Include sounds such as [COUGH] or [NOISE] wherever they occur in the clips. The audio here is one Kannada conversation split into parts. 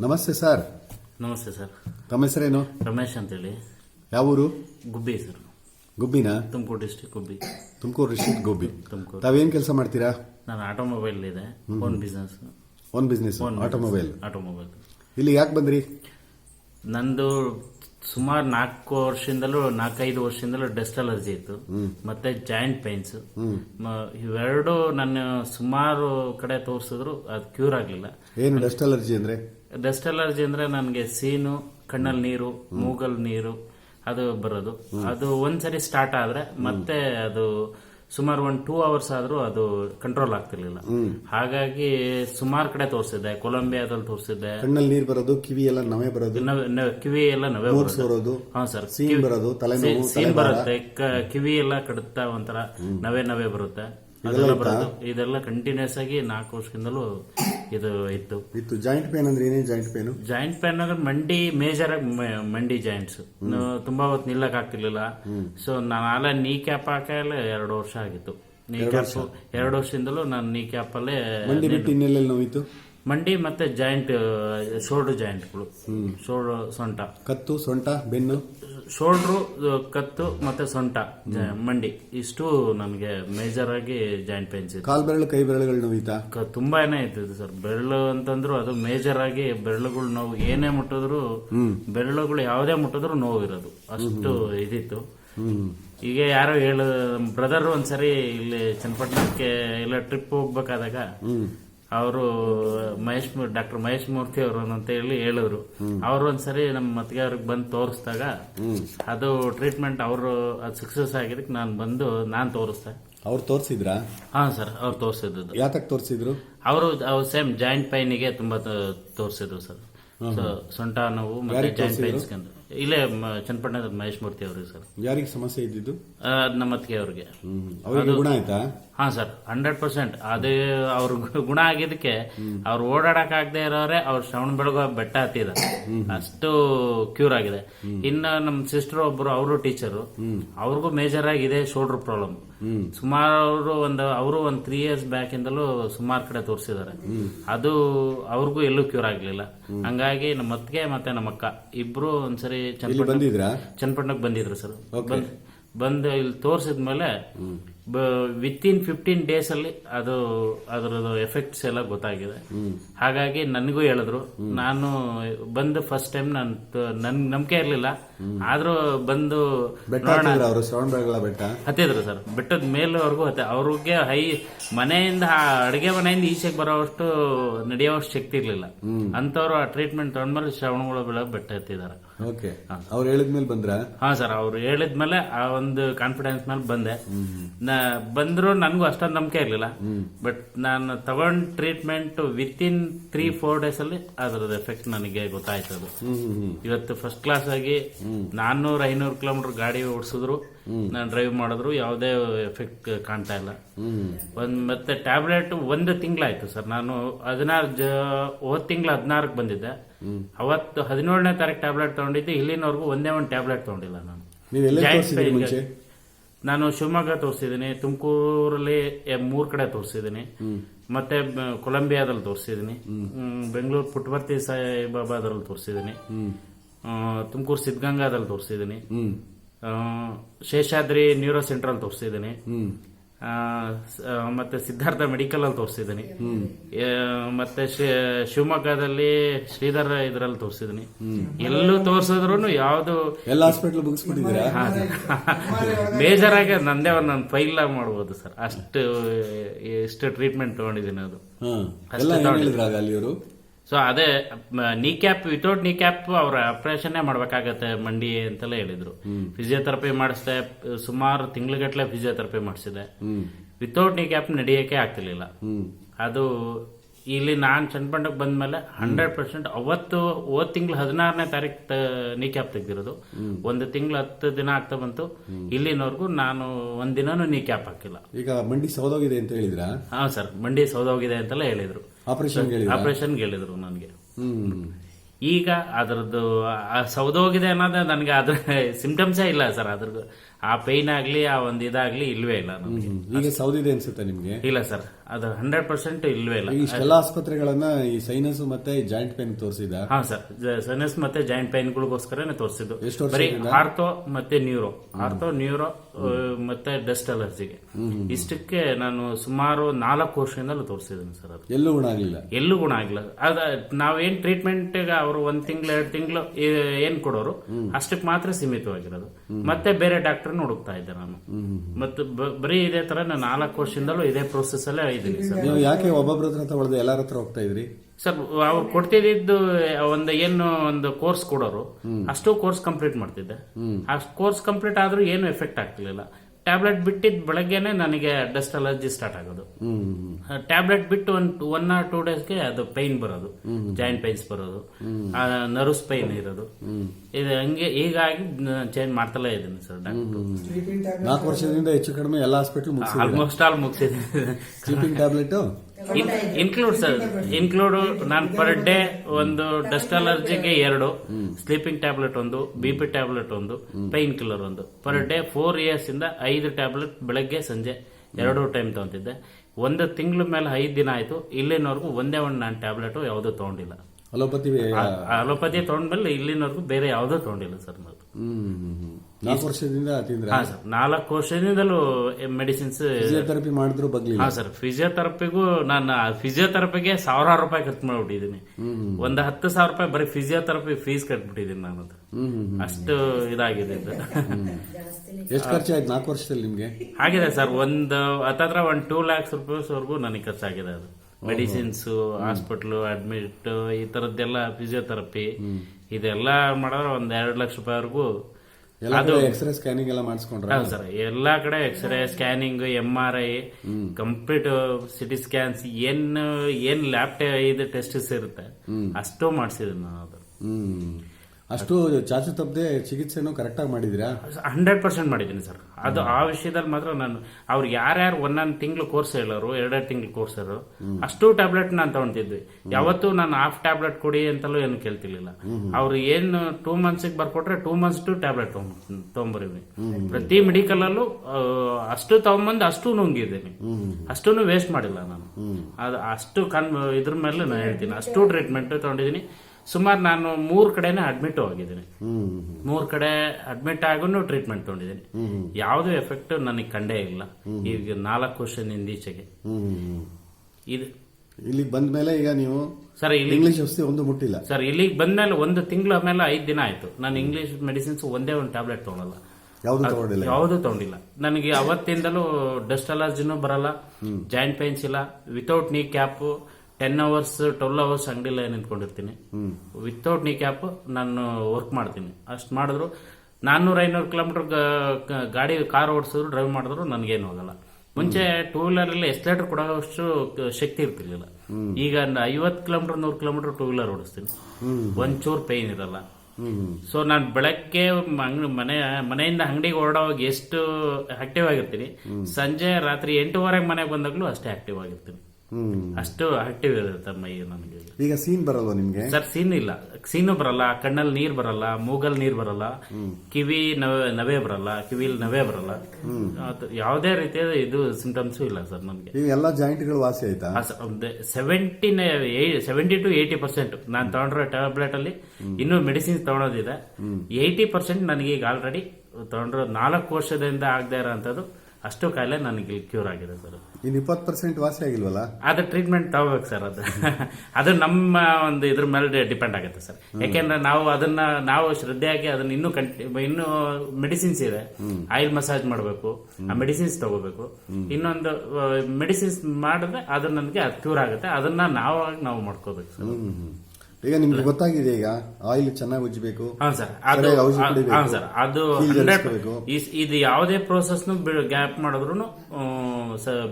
ನಮಸ್ತೆ ಸರ್. ನಮಸ್ತೆ ಸರ್. ತಮ್ಮ ಹೆಸರೇನು? ರಮೇಶ್ ಅಂತೇಳಿ. ಯಾವ ಊರು? ಗುಬ್ಬಿ ಸರ್. ಗುಬ್ಬಿನಾ? ತುಮಕೂರು ಡಿಸ್ಟಿಕ್ ಗುಬ್ಬಿ. ತುಮಕೂರು ಡಿಸ್ಟ್ರಿಕ್ಟ್ ಗುಬ್ಬಿ. ತುಮಕೂರು. ತಾವೇನು ಕೆಲಸ ಮಾಡ್ತೀರಾ? ನಾನು ಆಟೋಮೊಬೈಲ್ ಇದೆ. Own business own business automobile. Automobile. ಇಲ್ಲಿ ಯಾಕೆ ಬಂದ್ರಿ? ನಂದು ಸುಮಾರು ನಾಲ್ಕು ವರ್ಷದಿಂದಲೂ ನಾಲ್ಕೈದು ವರ್ಷದಿಂದಲೂ ಡಸ್ಟ್ ಅಲರ್ಜಿ ಇತ್ತು. ಮತ್ತೆ ಜಾಯಿಂಟ್ ಪೈನ್ಸ್ ಇವೆರಡು ನನ್ನ ಸುಮಾರು ಕಡೆ ತೋರಿಸಿದ್ರು ಅದು ಕ್ಯೂರ್ ಆಗಲಿಲ್ಲ. ಏನು ಡಸ್ಟ್ ಅಲರ್ಜಿ ಅಂದ್ರೆ? ಡಸ್ಟ್ ಅಲರ್ಜಿ ಅಂದ್ರೆ ನನಗೆ ಸೀನು ಕಣ್ಣಲ್ಲಿ ನೀರು ಮೂಗಲ್ ನೀರು ಅದು ಬರೋದು. ಅದು ಒಂದ್ಸರಿ ಸ್ಟಾರ್ಟ್ ಆದ್ರೆ ಮತ್ತೆ ಅದು ಸುಮಾರು ಒಂದು ಟೂ ಅವರ್ಸ್ ಆದ್ರೂ ಅದು ಕಂಟ್ರೋಲ್ ಆಗ್ತಿರ್ಲಿಲ್ಲ. ಹಾಗಾಗಿ ಸುಮಾರು ಕಡೆ ತೋರಿಸಿದ್ದೆ ಕೊಲಂಬಿಯಾದಲ್ಲಿ ತೋರಿಸಿದ್ದೆ. ಕಣ್ಣಲ್ಲಿ ನೀರು ಬರೋದು ಕಿವಿ ಎಲ್ಲ ನವೆ ಬರೋದು ಕಿವಿ ಎಲ್ಲ ನವೆ ಬರೋದು. ಹಾ ಸರ್. ಸೀನ್ ಬರೋದು ತಲೆನೋವು ಸೀನ್ ಬರುತ್ತೆ ಕಿವಿ ಎಲ್ಲ ಕಡುತ್ತಾ ಒಂಥರ ನವೆ ನವೆ ಬರುತ್ತೆ. ಅದೆಲ್ಲ ಬರೋದು ಇದೆಲ್ಲ ಕಂಟಿನ್ಯೂಸ್ ಆಗಿ ನಾಲ್ಕು ವರ್ಷದಿಂದಲೂ ಇದು ಇತ್ತು. ಇತ್ತು. ಜಾಯಿಂಟ್ ಪೇನ್ ಅಂದ್ರೆ ಏನೇನು ಜಾಯಿಂಟ್ ಪೇನ್ ಜಾಯಿಂಟ್ ಪೇನ್ ಅಂದ್ರೆ ಮಂಡಿ ಮೇಜರ್ ಆಗಿ ಮಂಡಿ ಜಾಯಿಂಟ್ಸ್ ತುಂಬಾ ಹೊತ್ತು ನಿಲ್ಲಕ್ ಆಗ್ತಿರ್ಲಿಲ್ಲ. ಸೊ ನಾನು ನೀ ಕ್ಯಾಪ್ ಹಾಕಲ್ಲ ಎರಡು ವರ್ಷ ಆಗಿತ್ತು. ನೀ ಕ್ಯಾಪ್ ಎರಡು ವರ್ಷದಿಂದಲೂ ನಾನು ನೀ ಕ್ಯಾಪ್ ಅಲ್ಲೇ ಮಂಡಿ ಬಿಟ್ಟು ಇನ್ನೆಲ್ಲೆಲ್ಲಿ ನೋವಿತ್ತು? ಮಂಡಿ ಮತ್ತೆ ಜಾಯಿಂಟ್ ಶೋಲ್ಡರ್ ಜಾಯಿಂಟ್ಗಳು ಶೋಲ್ಡರ್ ಸೊಂಟ. ಕತ್ತು ಸೊಂಟ ಬೆನ್ನು? ಶೋಲ್ಡ್ರು ಕತ್ತು ಮತ್ತೆ ಸೊಂಟ ಜ- ಮಂಡಿ ಇಷ್ಟು ನಮಗೆ ಮೇಜರ್ ಆಗಿ ಜಾಯಿಂಟ್ ಪೇನ್ಸ್ ಇತ್ತು. ಕಾಲ್ ಬೆರಳು ಕೈ ಬೆರಳುಗಳು ನೋವಿತಾ? ಕ- ತುಂಬಾನೇ ಇತ್ತು ಸರ್. ಬೆರಳು ಅಂತಂದ್ರು ಅದು ಮೇಜರ್ ಆಗಿ ಬೆರಳುಗಳು ನೋವು ಏನೇ ಮುಟ್ಟಿದ್ರು ಬೆರಳುಗಳು ಯಾವುದೇ ಮುಟ್ಟಿದ್ರು ನೋವು ಇರೋದು ಅಷ್ಟು ಇದಿತ್ತು. ಹ್ಮ್. ಈಗ ಯಾರೋ ಹೇಳ ಬ್ರದರ್ ಒಂದ್ಸರಿ ಇಲ್ಲಿ ಚನ್ನಪಟ್ಟಣಕ್ಕೆ ಇಲ್ಲ ಟ್ರಿಪ್ ಹೋಗ್ಬೇಕಾದಾಗ ಅವರು ಮಹೇಶ್ ಡಾಕ್ಟರ್ ಮಹೇಶ್ ಮೂರ್ತಿ ಅವರು ಅಂತ ಹೇಳಿ ಹೇಳಿದ್ರು. ಅವರು ಒಂದ್ಸರಿ ನಮ್ಮ ಮತ್ತಿಗೆ ಅವ್ರಿಗೆ ಬಂದು ತೋರಿಸಿದಾಗ ಅದು ಟ್ರೀಟ್ಮೆಂಟ್ ಅವರು ಅದು ಸಕ್ಸಸ್ ಆಗಿದ್ದಕ್ಕೆ ನಾನು ಬಂದು ನಾನು ತೋರಿಸ್ದೆ. ಅವ್ರು ತೋರಿಸಿದ್ರ? ಹಾ ಸರ್ ಅವ್ರು ತೋರಿಸಿದ್ದು ಯಾತಕ್ ತೋರಿಸಿದ್ರು? ಅವರು ಅವ್ರು ಸೇಮ್ ಜಾಯಿಂಟ್ ಪೈನಿಗೆ ತುಂಬಾ ತೋರಿಸಿದ್ರು ಸರ್. ಸೊಂಟ ನೋವು ಮತ್ತೆ ಜಾಯಿಂಟ್ ತೋರ್ಸಿದ್ರು? ಇಲ್ಲೇ ಮ- ಚನ್ನಪಟ್ಟಣದ ಮಹೇಶ್ ಮೂರ್ತಿ ಅವ್ರಿಗೆ ಸರ್. ಯಾರಿಗೆ ಸಮಸ್ಯೆ ಇದ್ದಿದ್ದು? ಆ, ನಮ್ಮ ಅತ್ತಿಗೆ ಅವ್ರಿಗೆ. ಹ್ಮ್ ಅವ್ರಿಗೆ ಗುಣ ಆಯ್ತಾ? ಹಾ ಸರ್. Hundred percent. ಅದೇ ಅವ್ರ ಗುಣ ಆಗಿದ್ದಕ್ಕೆ ಅವ್ರು ಓಡಾಡಕ್ ಆಗದೆ ಇರೋರೆ ಅವ್ರ ಶ್ರವಣ ಬೆಳಗ ಬೆಟ್ಟ ಹತ್ತಿದ ಅಷ್ಟು ಕ್ಯೂರ್ ಆಗಿದೆ. ಇನ್ನ ನಮ್ಮ ಸಿಸ್ಟರ್ ಒಬ್ರು ಅವರು ಟೀಚರು ಅವ್ರಿಗೂ ಮೇಜರ್ ಆಗಿದೆ ಶೋಲ್ಡರ್ ಪ್ರಾಬ್ಲಮ್ ಸುಮಾರು ಅವರು ಒಂದು ಅವರು ಒಂದು ತ್ರೀ ಇಯರ್ಸ್ ಬ್ಯಾಕ್ ಇಂದಲೂ ಸುಮಾರು ಕಡೆ ತೋರಿಸಿದ್ದಾರೆ ಅದು ಅವ್ರಿಗೂ ಎಲ್ಲೂ ಕ್ಯೂರ್ ಆಗ್ಲಿಲ್ಲ. ಹಂಗಾಗಿ ನಮ್ಮ ಅತ್ತಿಗೆ ಮತ್ತೆ ನಮ್ಮ ಅಕ್ಕ ಇಬ್ರು ಒಂದ್ಸರಿ ಚನ್ನಪಟ್ಟಣಕ್ಕೆ ಬಂದಿದ್ರು ಸರ್. ಬಂದು ಇಲ್ಲಿ ತೋರಿಸಿದ್ಮೇಲೆ ವಿತ್ ಇನ್ ಫಿಫ್ಟೀನ್ ಡೇಸ್ ಅಲ್ಲಿ ಅದು ಅದರದ್ದು ಎಫೆಕ್ಟ್ಸ್ ಎಲ್ಲ ಗೊತ್ತಾಗಿದೆ. ಹಾಗಾಗಿ ನನಗೂ ಹೇಳಿದ್ರು. ನಾನು ಬಂದು ಫಸ್ಟ್ ಟೈಮ್ ನಾನು ನನ್ ನಂಬಿಕೆ ಇರಲಿಲ್ಲ. ಆದ್ರೂ ಬಂದು ಹತ್ತಿದ್ರು ಸರ್. ಬೆಟ್ಟದ ಮೇಲವರೆಗೂ ಹತ್ತೆ ಅವ್ರಿಗೆ ಹೈ ಮನೆಯಿಂದ ಅಡಿಗೆ ಮನೆಯಿಂದ ಈಚೆಗೆ ಬರೋವಷ್ಟು ನಡೆಯೋವಷ್ಟು ಶಕ್ತಿ ಇರಲಿಲ್ಲ. ಅಂತವ್ರು ಆ ಟ್ರೀಟ್ಮೆಂಟ್ ತಗೊಂಡ್ಮೇಲೆ ಶ್ರವಣಗಳ ಬೆಳ ಬೆಟ್ಟ ಹತ್ತಿದ್ದಾರೆ. ಓಕೆ. ಅವ್ರು ಹೇಳಿದ್ಮೇಲೆ ಬಂದ್ರ? ಹಾ ಸರ್ ಅವ್ರು ಹೇಳಿದ್ಮೇಲೆ ಆ ಒಂದು ಕಾನ್ಫಿಡೆನ್ಸ್ ಮೇಲೆ ಬಂದೆ. ಬಂದ್ರು ನನಗೂ ಅಷ್ಟೊಂದು ನಂಬಿಕೆ ಇರಲಿಲ್ಲ. ಬಟ್ ನಾನು ತಗೊಂಡ್ treatment within three four days ಅಲ್ಲಿ ಅದರದ ಎಫೆಕ್ಟ್ ನನಗೆ ಗೊತ್ತಾಯ್ತು ಅದು ಹ್ಮ್ ಹ್ಮ್ ಹ್ಮ್. ಇವತ್ತು ಫಸ್ಟ್ ಕ್ಲಾಸ್ ಆಗಿ ನಾನ್ನೂರ ಐನೂರು ಕಿಲೋಮೀಟರ್ ಗಾಡಿ ಓಡಿಸಿದ್ರು. ನಾನು ಡ್ರೈವ್ ಮಾಡಿದ್ರು ಯಾವುದೇ ಎಫೆಕ್ಟ್ ಕಾಣ್ತಾ ಇಲ್ಲ. ಒಂದು ಮತ್ತೆ ಟ್ಯಾಬ್ಲೆಟ್ ಒಂದು ತಿಂಗಳಾಯ್ತು ಸರ್. ನಾನು ಹದಿನಾರು ಜ ಹೋದ ತಿಂಗಳು ಹದಿನಾರಕ್ಕೆ ಬಂದಿದ್ದೆ. ಅವತ್ತು ಹದಿನೇಳನೇ ತಾರೀಕು ಟ್ಯಾಬ್ಲೆಟ್ ತಗೊಂಡಿದ್ದೆ. ಇಲ್ಲಿನವರೆಗೂ ಒಂದೇ ಒಂದು ಟ್ಯಾಬ್ಲೆಟ್ ತಗೊಂಡಿಲ್ಲ ನಾನು. ನಾನು ಶಿವಮೊಗ್ಗ ತೋರಿಸಿದ್ದೀನಿ. ತುಮಕೂರಲ್ಲಿ ಮೂರು ಕಡೆ ತೋರಿಸಿದ್ದೀನಿ. ಮತ್ತೆ ಕೊಲಂಬಿಯಾದಲ್ಲಿ ತೋರಿಸಿದ್ದೀನಿ. ಬೆಂಗಳೂರು ಪುಟ್ಟವರ್ತಿ ಸಾಯಿಬಾಬಾದಲ್ಲಿ ತೋರಿಸಿದ್ದೀನಿ. ತುಮಕೂರು ಸಿದ್ಧಗಂಗಾದಲ್ಲಿ ತೋರಿಸಿದ್ದೀನಿ. ಶೇಷಾದ್ರಿ ನ್ಯೂರೋ ಸೆಂಟ್ರಲ್ಲಿ ತೋರಿಸಿದ್ದೀನಿ. ಹ್ಮ್. ಆ, ಮತ್ತೆ ಸಿದ್ಧಾರ್ಥ ಮೆಡಿಕಲ್ ಅಲ್ಲಿ ತೋರಿಸಿದ್ದೀನಿ. ಮತ್ತೆ ಶಿವಮೊಗ್ಗದಲ್ಲಿ ಶ್ರೀಧರ ಇದ್ರಲ್ಲಿ ತೋರಿಸಿದ್ದೀನಿ. ಎಲ್ಲೂ ತೋರಿಸಿದ್ರು ಯಾವ್ದು ಎಲ್ಲ ಹಾಸ್ಪಿಟ್ಲ್ ಮೇಜರ್ ಆಗಿ ನಂದೇ ಒಂದು ನನ್ನ ಫೈಲ್ ಮಾಡ್ಬೋದು ಸರ್. ಅಷ್ಟು ಎಷ್ಟು ಟ್ರೀಟ್ಮೆಂಟ್ ತಗೊಂಡಿದ್ದೀನಿ ಅದು. ಸೊ ಅದೇ knee cap without knee cap ಅವ್ರ ಆಪರೇಷನ್ ಮಾಡ್ಬೇಕಾಗತ್ತೆ ಮಂಡಿ ಅಂತೆಲ್ಲ ಹೇಳಿದ್ರು. ಫಿಸಿಯೋಥೆರಪಿ ಮಾಡಿಸ್ದೆ ಸುಮಾರು ತಿಂಗ್ಳುಗಟ್ಟಲೆ ಫಿಸಿಯೋಥೆರಪಿ ಮಾಡಿಸಿದೆ. ವಿತೌಟ್ ನೀ ಕ್ಯಾಪ್ ನಡೆಯಕ್ಕೆ ಆಗ್ತಿರ್ಲಿಲ್ಲ. ಅದು ಇಲ್ಲಿ ನಾನ್ ಚನ್ನಪಟ್ಟಣಕ್ಕೆ ಬಂದ್ಮೇಲೆ ಹಂಡ್ರೆಡ್ ಪರ್ಸೆಂಟ್ ಅವತ್ತು ಹೋದ್ ತಿಂಗಳು ಹದಿನಾರನೇ ತಾರೀಕು ನೀ ಕ್ಯಾಪ್ ತೆಗ್ದಿರೋದು. ಒಂದು ತಿಂಗಳು ಹತ್ತು ದಿನ ಆಗ್ತಾ ಬಂತು. ಇಲ್ಲಿನವರೆಗೂ ನಾನು ಒಂದ್ ದಿನಾನು ನೀ ಕ್ಯಾಪ್ ಹಾಕಿಲ್ಲ. ಈಗ ಮಂಡಿ ಸೌದೋಗಿದೆ ಅಂತ ಹೇಳಿದ್ರ? ಹಾ ಸರ್ ಮಂಡಿ ಸೌದೋಗಿದೆ ಅಂತೆಲ್ಲ ಹೇಳಿದ್ರು. ಆಪರೇಷನ್ ಹೇಳಿದ್ರಾ ಆಪರೇಷನ್ ಹೇಳಿದ್ರು ನನಗೆ. ಈಗ ಅದರದ್ದು ಸೌದೋಗಿದೆ ಅನ್ನೋದೇ ನನಗೆ ಅದ್ರ ಸಿಂಟಮ್ಸೇ ಇಲ್ಲ ಸರ್ ಅದ್ರ ಆ ಪೈನ್ ಆಗ್ಲಿ ಆ ಒಂದ್ ಇದಾಗ್ಲಿ ಇಲ್ವೇ ಇಲ್ಲ ನಮ್ಗೆ. ಸೌದಿ ಇದೆ ಅನ್ಸುತ್ತೆ ನಿಮ್ಗೆ? ಇಲ್ಲ ಸರ್. ಅದು ಹಂಡ್ರೆಡ್ ಪರ್ಸೆಂಟ್ ಇಲ್ವೇ ಇಲ್ಲ. ಈಗ ಇಷ್ಟೆಲ್ಲ ಆಸ್ಪತ್ರೆಗಳನ್ನ ಈ ಸೈನಸ್ ಮತ್ತೆ ಜಾಯಿಂಟ್ ಪೇನ್ ತೋರಿಸಿದ? ಹಾ ಸರ್. ಸೈನಸ್ ಮತ್ತೆ ಜಾಯಿಂಟ್ ಪೈನ್ಗಳಿಗೋಸ್ಕರನೇ ತೋರಿಸಿದ್ದು. ಬರೀ? ಆರ್ಥೋ ಮತ್ತೆ ನ್ಯೂರೋ ಆರ್ಥೋ ನ್ಯೂರೋ ಮತ್ತೆ ಡಸ್ಟ್ ಅಲರ್ಜಿಗೆ ಇಷ್ಟಕ್ಕೆ ನಾನು ಸುಮಾರು ನಾಲ್ಕು ವರ್ಷದಿಂದಲೂ ತೋರಿಸಿದ್ದೀನಿ ಸರ್ ಅದು. ಎಲ್ಲೂ ಗುಣ ಆಗಿಲ್ಲ ಎಲ್ಲೂ ಗುಣ ಆಗಿಲ್ಲ ಅದ ನಾವೇನ್ ಟ್ರೀಟ್ಮೆಂಟ್ ಅವರು ಒಂದ್ ತಿಂಗಳು ಎರಡು ತಿಂಗಳು ಏನ್ ಕೊಡೋರು ಅಷ್ಟಕ್ಕೆ ಮಾತ್ರ ಸೀಮಿತವಾಗಿರೋದು. ಮತ್ತೆ ಬೇರೆ ಡಾಕ್ಟರ್ ಹುಡುಕ್ತಾ ಇದ್ದೆ ನಾನು. ಮತ್ತೆ ಬರೀ ಇದೇ ತರ ನಾನು ನಾಲ್ಕು ವರ್ಷದಿಂದಲೂ ಇದೇ ಪ್ರೋಸೆಸ್ ಅಲ್ಲೇ ಇದ್ದೀನಿ ಸರ್. ನೀವು ಯಾಕೆ ಒಬ್ಬೊಬ್ರ ಹತ್ರ ತಗೊಳ್ದೆ ಎಲ್ಲಾರ ಹತ್ರ ಹೋಗ್ತಾ ಇದ್ರಿ? ಸರ್ ಅವ್ರು ಕೊಡ್ತಿದ್ದು ಒಂದು ಏನು ಒಂದು ಕೋರ್ಸ್ ಕೊಡೋರು. ಅಷ್ಟು ಕೋರ್ಸ್ ಕಂಪ್ಲೀಟ್ ಮಾಡ್ತಿದ್ದೆ. ಆ ಕೋರ್ಸ್ ಕಂಪ್ಲೀಟ್ ಆದ್ರೂ ಏನು ಎಫೆಕ್ಟ್ ಆಗ್ತಿರ್ಲಿಲ್ಲ. ಟ್ಯಾಬ್ಲೆಟ್ ಬಿಟ್ಟಿದ್ ಬೆಳಗ್ಗೆನೆ ನನಗೆ ಡಸ್ಟ್ ಅಲರ್ಜಿ ಸ್ಟಾರ್ಟ್ ಆಗೋದು. ಟ್ಯಾಬ್ಲೆಟ್ ಬಿಟ್ಟು ಒನ್ ಒನ್ ಆರ್ ಟೂ ಡೇಸ್ಗೆ ಅದು ಪೈನ್ ಬರೋದು. ಜಾಯಿಂಟ್ ಪೈನ್ಸ್ ಬರೋದು. ನರ್ವ್ಸ್ ಪೈನ್ ಇರೋದು. ಇದು ಹಂಗೆ ಹೀಗಾಗಿ ಚೇಂಜ್ ಮಾಡ್ತಲೇ ಇದ್ದೀನಿ ಸರ್ ಡಾಕ್ಟರ್ ನಾಲ್ಕು ವರ್ಷದಿಂದ ಹೆಚ್ಚು ಕಡಿಮೆ ಎಲ್ಲ hospital almost all ಮುಗಿಸಿದ್ದೀನಿ. Sleeping tablet include sir include ನಾನು ಪರ್ ಡೇ ಒಂದು ಡಸ್ಟ್ ಅಲರ್ಜಿಗೆ ಎರಡು ಸ್ಲೀಪಿಂಗ್ ಟ್ಯಾಬ್ಲೆಟ್ ಒಂದು ಬಿ ಪಿ ಟ್ಯಾಬ್ಲೆಟ್ ಒಂದು ಪೈನ್ ಕಿಲ್ಲರ್ ಒಂದು. ಪರ್ ಡೇ ಫೋರ್ ಇಯರ್ಸ್ ಇಂದ ಐದು ಟ್ಯಾಬ್ಲೆಟ್ ಬೆಳಗ್ಗೆ ಸಂಜೆ ಎರಡು ಟೈಮ್ ತಗೊಂತಿದ್ದೆ. ಒಂದು ತಿಂಗಳ ಮೇಲೆ ಐದು ದಿನ ಆಯ್ತು. ಇಲ್ಲಿನವರೆಗೂ ಒಂದೇ ಒಂದು ನಾನು ಟ್ಯಾಬ್ಲೆಟ್ ಯಾವುದೂ ತಗೊಂಡಿಲ್ಲ. ಅಲೋಪತಿ ಅಲೋಪತಿ ತಗೊಂಡ್ಮೇಲೆ ಇಲ್ಲಿನವರೆಗೂ ಬೇರೆ ಯಾವುದೂ ತಗೊಂಡಿಲ್ಲ ಸರ್ ನಾನು. ಹ್ಮ್. ನಾಲ್ಕು ವರ್ಷದಿಂದ ತಿಂದ್ರೆ? ಹಾ ಸರ್ ನಾಲ್ಕು ವರ್ಷದಿಂದಲೂ ಮೆಡಿಸಿನ್ಸ್ ಫಿಸಿಯೋಥೆರಪಿ ಮಾಡಿದ್ರು ಬಗ್ಲಿಲ್ಲ ಹಾ ಸರ್ ಫಿಸಿಯೋಥೆರಪಿಗೂ ನಾನು ಫಿಸಿಯೋಥೆರಪಿಗೆ ಸಾವಿರಾರು ರೂಪಾಯಿ ಖರ್ಚು ಮಾಡಿಬಿಟ್ಟಿದ್ದೀನಿ. ಒಂದು ಹತ್ತು ಸಾವಿರ ರೂಪಾಯಿ ಬರೀ ಫಿಸಿಯೋಥೆರಪಿ ಫೀಸ್ ಕಟ್ಬಿಟ್ಟಿದ್ದೀನಿ ನಾನು ಅದು. ಅಷ್ಟು ಇದಾಗಿದೆ ಇದು ಎಷ್ಟು ಖರ್ಚಾಯ್ತು ನಾಲ್ಕು ವರ್ಷದಲ್ಲಿ ನಿಮ್ಗೆ? ಆಗಿದೆ ಸರ್ ಒಂದು ಹತ್ತತ್ರ ಒಂದು ಟೂ ಲ್ಯಾಕ್ಸ್ ರೂಪಾಯಿ ವರೆಗೂ ನನಗೆ ಖರ್ಚಾಗಿದೆ ಅದು. ಮೆಡಿಸಿನ್ಸ್ ಹಾಸ್ಪಿಟ್ಲು ಅಡ್ಮಿಟ್ ಈ ತರದ್ದೆಲ್ಲ ಫಿಸಿಯೋಥೆರಪಿ ಇದೆಲ್ಲ ಮಾಡಿದ್ರೆ ಒಂದ್ ಎರಡು ಲಕ್ಷ ರೂಪಾಯಿವರೆಗೂ ಎಕ್ಸ್ರೇ ಸ್ಕ್ಯಾನಿಂಗ್ ಎಲ್ಲ ಮಾಡಿಸ್ಕೊಂಡ್ರ ಹೌದು ಸರ್. ಎಲ್ಲಾ ಕಡೆ X ray scanning M R I complete CT scans ಏನ್ ಏನ್ ಲ್ಯಾಬ್ ಇದು ಟೆಸ್ಟಿಸ್ ಇರುತ್ತೆ ಅಷ್ಟು ಮಾಡಿಸಿದ್ರು ನಾನು ಅದು. ಅಷ್ಟು ಚಾಚು ತಪ್ಪದೆ ಚಿಕಿತ್ಸೆನೂ ಕರೆಕ್ಟಾಗಿ ಮಾಡಿದಿರಾ? ಹಂಡ್ರೆಡ್ ಪರ್ಸೆಂಟ್ ಮಾಡಿದ್ದೀನಿ ಸರ್. ಅದು ಆ ವಿಷಯದಲ್ಲಿ ಮಾತ್ರ ನಾನು ಅವ್ರು ಯಾರ್ಯಾರು ಒಂದೊಂದು ತಿಂಗಳು ಕೋರ್ಸ್ ಹೇಳೋರು ಎರಡೆರಡು ತಿಂಗಳು ಕೋರ್ಸ್ ಹೇಳೋರು ಅಷ್ಟು ಟ್ಯಾಬ್ಲೆಟ್ ನಾನು ತಗೊಂತಿದ್ವಿ ಯಾವತ್ತೂ ನಾನು ಹಾಫ್ ಟ್ಯಾಬ್ಲೆಟ್ ಕೊಡಿ ಅಂತಲೂ ಏನು ಕೇಳ್ತಿರ್ಲಿಲ್ಲ. ಅವ್ರು ಏನು ಟೂ ಮಂತ್ಸ್ ಬರ್ಕೊಟ್ರೆ ಟೂ ಮಂತ್ಸ್ ಟು ಟ್ಯಾಬ್ಲೆಟ್ ತೊಗೊಂಬರಿವಿ ಪ್ರತಿ ಮೆಡಿಕಲ್ ಅಲ್ಲೂ ಅಷ್ಟು ತಗೊಂಬಂದು ಅಷ್ಟು ನುಂಗಿದ್ದೀನಿ. ಅಷ್ಟೂ ವೇಸ್ಟ್ ಮಾಡಿಲ್ಲ ನಾನು. ಅದು ಅಷ್ಟು ಕನ್ ಇದ್ರ ಮೇಲೆ ನಾನು ಹೇಳ್ತೀನಿ. ಅಷ್ಟು ಟ್ರೀಟ್ಮೆಂಟ್ ತಗೊಂಡಿದ್ದೀನಿ. ಸುಮಾರು ನಾನು ಮೂರು ಕಡೆನೇ ಅಡ್ಮಿಟ್ ಆಗಿದ್ದೀನಿ ಮೂರು ಕಡೆ ಅಡ್ಮಿಟ್ ಆಗೂ ಟ್ರೀಟ್ಮೆಂಟ್ ತೊಗೊಂಡಿದ್ದೀನಿ. ಯಾವ್ದು ಎಫೆಕ್ಟ್ ನನಗೆ ಕಂಡೇ ಇಲ್ಲ. ಈಗ ನಾಲ್ಕು ವರ್ಷ ಇಂದೀಚೆಗೆ ಇದು ಇಲ್ಲಿಗೆ ಬಂದ ಮೇಲೆ ಈಗ ನೀವು ಸರ್ ಇಲ್ಲಿ ಇಂಗ್ಲಿಷ್ ಔಷಧಿ ಒಂದು ಮುಟ್ಟಿಲ್ಲ. ಸರ್ ಇಲ್ಲಿಗೆ ಬಂದ್ಮೇಲೆ ಒಂದು ತಿಂಗಳ ಮೇಲೆ ಐದು ದಿನ ಆಯ್ತು. ನಾನು ಇಂಗ್ಲಿಷ್ ಮೆಡಿಸಿನ್ಸ್ ಒಂದೇ ಒಂದು ಟ್ಯಾಬ್ಲೆಟ್ ತಗೊಳಲ್ಲ. ಯಾವ್ದು ತಗೊಂಡಿಲ್ಲ ಯಾವುದು ತಗೊಂಡಿಲ್ಲ. ನನಗೆ ಅವತ್ತಿಂದಲೂ ಡಸ್ಟ್ ಅಲರ್ಜಿನೂ ಬರಲ್ಲ ಜಾಯಿಂಟ್ ಪೈನ್ಸ್ ಇಲ್ಲ. Without knee cap ten hours twelve hours ಅಂಗಡಿಲ್ಲ ನಿಂತ್ಕೊಂಡಿರ್ತೀನಿ. ವಿತೌಟ್ ನೀ ಕ್ಯಾಪ್ ನಾನು ವರ್ಕ್ ಮಾಡ್ತೀನಿ. ಅಷ್ಟು ಮಾಡಿದ್ರು ನಾನ್ನೂರ ಐನೂರು ಕಿಲೋಮೀಟರ್ ಗಾಡಿ ಕಾರ್ ಓಡಿಸಿದ್ರು ಡ್ರೈವ್ ಮಾಡಿದ್ರು ನನಗೇನು ಹೋಗಲ್ಲ. ಮುಂಚೆ ಟೂ ವೀಲರ್ ಅಲ್ಲಿ ಎಸ್ಲೇಟರ್ ಕೊಡೋಷ್ಟು ಶಕ್ತಿ ಇರ್ತಿರ್ಲಿಲ್ಲ. ಈಗ ಐವತ್ತು ಕಿಲೋಮೀಟರ್ ನೂರು ಕಿಲೋಮೀಟರ್ ಟೂ ವೀಲರ್ ಓಡಿಸ್ತೀನಿ. ಒಂಚೂರು ಪೈನ್ ಇರಲ್ಲ. ಸೊ ನಾನು ಬೆಳಗ್ಗೆ ಮನೆ ಮನೆಯಿಂದ ಅಂಗಡಿಗೆ ಹೊರಡೋವಾಗ ಎಷ್ಟು ಆಕ್ಟಿವ್ ಆಗಿರ್ತೀನಿ. ಸಂಜೆ ರಾತ್ರಿ ಎಂಟೂವರೆಗೆ ಮನೆಗೆ ಬಂದಾಗಲೂ ಅಷ್ಟೇ ಆಕ್ಟಿವ್ ಆಗಿರ್ತೀನಿ. ಅಷ್ಟು ಆಕ್ಟಿವ್ ಇರುತ್ತೆ ಮೈ ನನಗೆ ಈಗ ಸೀನ್ ಬರಲ್ವಾ ನಿಮ್ಗೆ? ಸರ್ ಸೀನ್ ಇಲ್ಲ. ಸೀನು ಬರಲ್ಲ ಕಣ್ಣಲ್ಲಿ ನೀರ್ ಬರಲ್ಲ ಮೂಗಲ್ ನೀರ್ ಬರಲ್ಲ ಕಿವಿ ನವೆ ನವೆ ಬರಲ್ಲ ಕಿವಿಲಿ ನವೆ ಬರಲ್ಲ. ಯಾವುದೇ ರೀತಿಯ ಇದು ಸಿಂಟಮ್ಸ್ ಇಲ್ಲ ಸರ್ ನನಗೆ ಎಲ್ಲ ಜಾಯಿಂಟ್ ಜಾಯಿಂಟ್ಗಳು ವಾಸಿ ಆಯ್ತಾ? Seventy seventy to eighty percent ನಾನು ತಗೊಂಡಿರೋ ಟ್ಯಾಬ್ಲೆಟ್ ಅಲ್ಲಿ ಇನ್ನೂ ಮೆಡಿಸಿನ್ಸ್ ತಗೊಳೋದಿದೆ ಏಯ್ಟಿ ಪರ್ಸೆಂಟ್ ನನಗೆ ಈಗ ಆಲ್ರೆಡಿ ತಗೊಂಡಿರೋ ನಾಲ್ಕು ವರ್ಷದಿಂದ ಆಗದೆ ಇರೋಂಥದ್ದು ಅಷ್ಟು ಕಾಯಿಲೆ ನನಗೆ ಕ್ಯೂರ್ ಆಗಿದೆ ಸರ್ ಇನ್ನು ಇಪ್ಪತ್ತು ಪರ್ಸೆಂಟ್ ವಾಸಿ ಆಗಿಲ್ವಲ್ಲ? ಅದು ಟ್ರೀಟ್ಮೆಂಟ್ ತಗೋಬೇಕು ಸರ್ ಅದು. ಅದು ನಮ್ಮ ಒಂದು ಇದ್ರ ಮೇಲೆ ಡಿಪೆಂಡ್ ಆಗುತ್ತೆ ಸರ್ ಯಾಕೆಂದ್ರೆ ನಾವು ಅದನ್ನ ನಾವು ಶ್ರದ್ಧೆಯಾಗಿ ಅದನ್ನ ಇನ್ನೂ ಕಂಟಿ ಇನ್ನೂ ಮೆಡಿಸಿನ್ಸ್ ಇದೆ. ಆಯಿಲ್ ಮಸಾಜ್ ಮಾಡಬೇಕು ಆ ಮೆಡಿಸಿನ್ಸ್ ತಗೋಬೇಕು. ಇನ್ನೊಂದು ಮೆಡಿಸಿನ್ಸ್ ಮಾಡಿದ್ರೆ ಅದು ನನಗೆ ಅದು ಕ್ಯೂರ್ ಆಗುತ್ತೆ. ಅದನ್ನ ನಾವಾಗಿ ನಾವು ಮಾಡ್ಕೋಬೇಕು ಸರ್. ಈಗ ನಿಮ್ಗೆ ಗೊತ್ತಾಗಿದೆ ಈಗ ಆಯಿಲ್ ಚೆನ್ನಾಗಿ ಉಜ್ಜಬೇಕು ಹಾ ಸರ್ ಅದು ಸರಿಯಾಗಿ ಔಷಧಿ ಕುಡಿಬೇಕು. ಹಾ ಸರ್ ಅದು ಕೀಲ್ 100 ಜರಿಸ್ಕೋಬೇಕು. ಇಸ್- ಇದು ಯಾವುದೇ ಪ್ರೋಸೆಸ್ ಗ್ಯಾಪ್ ಮಾಡಿದ್ರು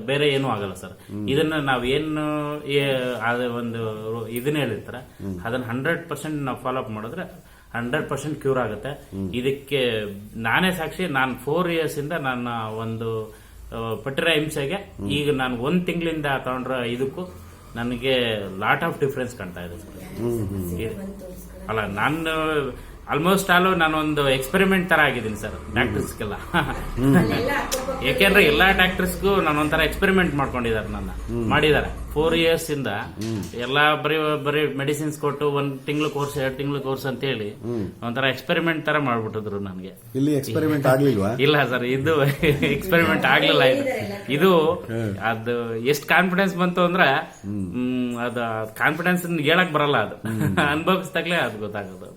ಬೇರೆ ಏನು ಆಗಲ್ಲ ಸರ್. ಇದನ್ನ ನಾವ್ ಏನು ಏ- ಅದ ಒಂದು ಇದನ್ನ ಹೇಳಿರ್ತಾರೆ. ಅದನ್ನ ಹಂಡ್ರೆಡ್ ಪರ್ಸೆಂಟ್ ನಾವು ಫಾಲೋ ಅಪ್ ಮಾಡಿದ್ರೆ ಹಂಡ್ರೆಡ್ ಪರ್ಸೆಂಟ್ ಕ್ಯೂರ್ ಆಗುತ್ತೆ. ಇದಕ್ಕೆ ನಾನೇ ಸಾಕ್ಷಿ ನಾನು ಫೋರ್ ಇಯರ್ಸ್ ಇಂದ ನನ್ನ ಒಂದು ಆ, ಪಟ್ಟಿರೋ ಹಿಂಸೆಗೆ ಈಗ ನಾನು ಒಂದ್ ತಿಂಗಳಿಂದ ತಗೊಂಡ್ರ ಇದಕ್ಕೂ ನನಗೆ ಲಾಟ್ ಆಫ್ ಡಿಫ್ರೆನ್ಸ್ ಕಾಣ್ತಾ ಇದೆ ಸರ್. ಅಲ್ಲ ನಾನು ಆಲ್ಮೋಸ್ಟ್ ಆಲ್ ನಾನೊಂದು ಎಕ್ಸ್ಪೆರಿಮೆಂಟ್ ತರ ಆಗಿದ್ದೀನಿ ಸರ್ ಡಾಕ್ಟರ್ಸ್ಗೆಲ್ಲ ಯಾಕೆಂದ್ರೆ ಎಲ್ಲಾ ಡಾಕ್ಟರ್ಸ್ಗೂ ನಾನು ಒಂಥರ ಎಕ್ಸ್ಪೆರಿಮೆಂಟ್ ಮಾಡ್ಕೊಂಡಿದ್ದಾರೆ ನನ್ನ ಮಾಡಿದ್ದಾರೆ. ಫೋರ್ ಇಯರ್ಸ್ ಇಂದ ಎಲ್ಲಾ ಬರೀ ಬರೀ ಮೆಡಿಸಿನ್ಸ್ ಕೊಟ್ಟು ಒಂದ್ ತಿಂಗಳು ಕೋರ್ಸ್ ಎರಡ್ ತಿಂಗಳು ಕೋರ್ಸ್ ಅಂತ ಹೇಳಿ ಒಂಥರ ಎಕ್ಸ್ಪೆರಿಮೆಂಟ್ ತರ ಮಾಡ್ಬಿಟ್ಟಿದ್ರು ನನಗೆ. ಇಲ್ಲಿ ಎಕ್ಸ್ಪೆರಿಮೆಂಟ್ ಆಗ್ಲಿಲ್ವಾ? [LAUGHS] ಇಲ್ಲ ಸರ್ ಇದು ಎಕ್ಸ್ಪೆರಿಮೆಂಟ್ ಆಗ್ಲಿಲ್ಲ. ಇದು ಇದು ಅದು ಎಷ್ಟು ಕಾನ್ಫಿಡೆನ್ಸ್ ಬಂತು ಅಂದ್ರೆ ಹ್ಮ್, ಅದು ಕಾನ್ಫಿಡೆನ್ಸ್ ಹೇಳಕ್ ಬರಲ್ಲ ಅದು. [LAUGHS] ಅನುಭವಿಸ್ದಾಗ್ಲೇ ಅದು ಗೊತ್ತಾಗೋದು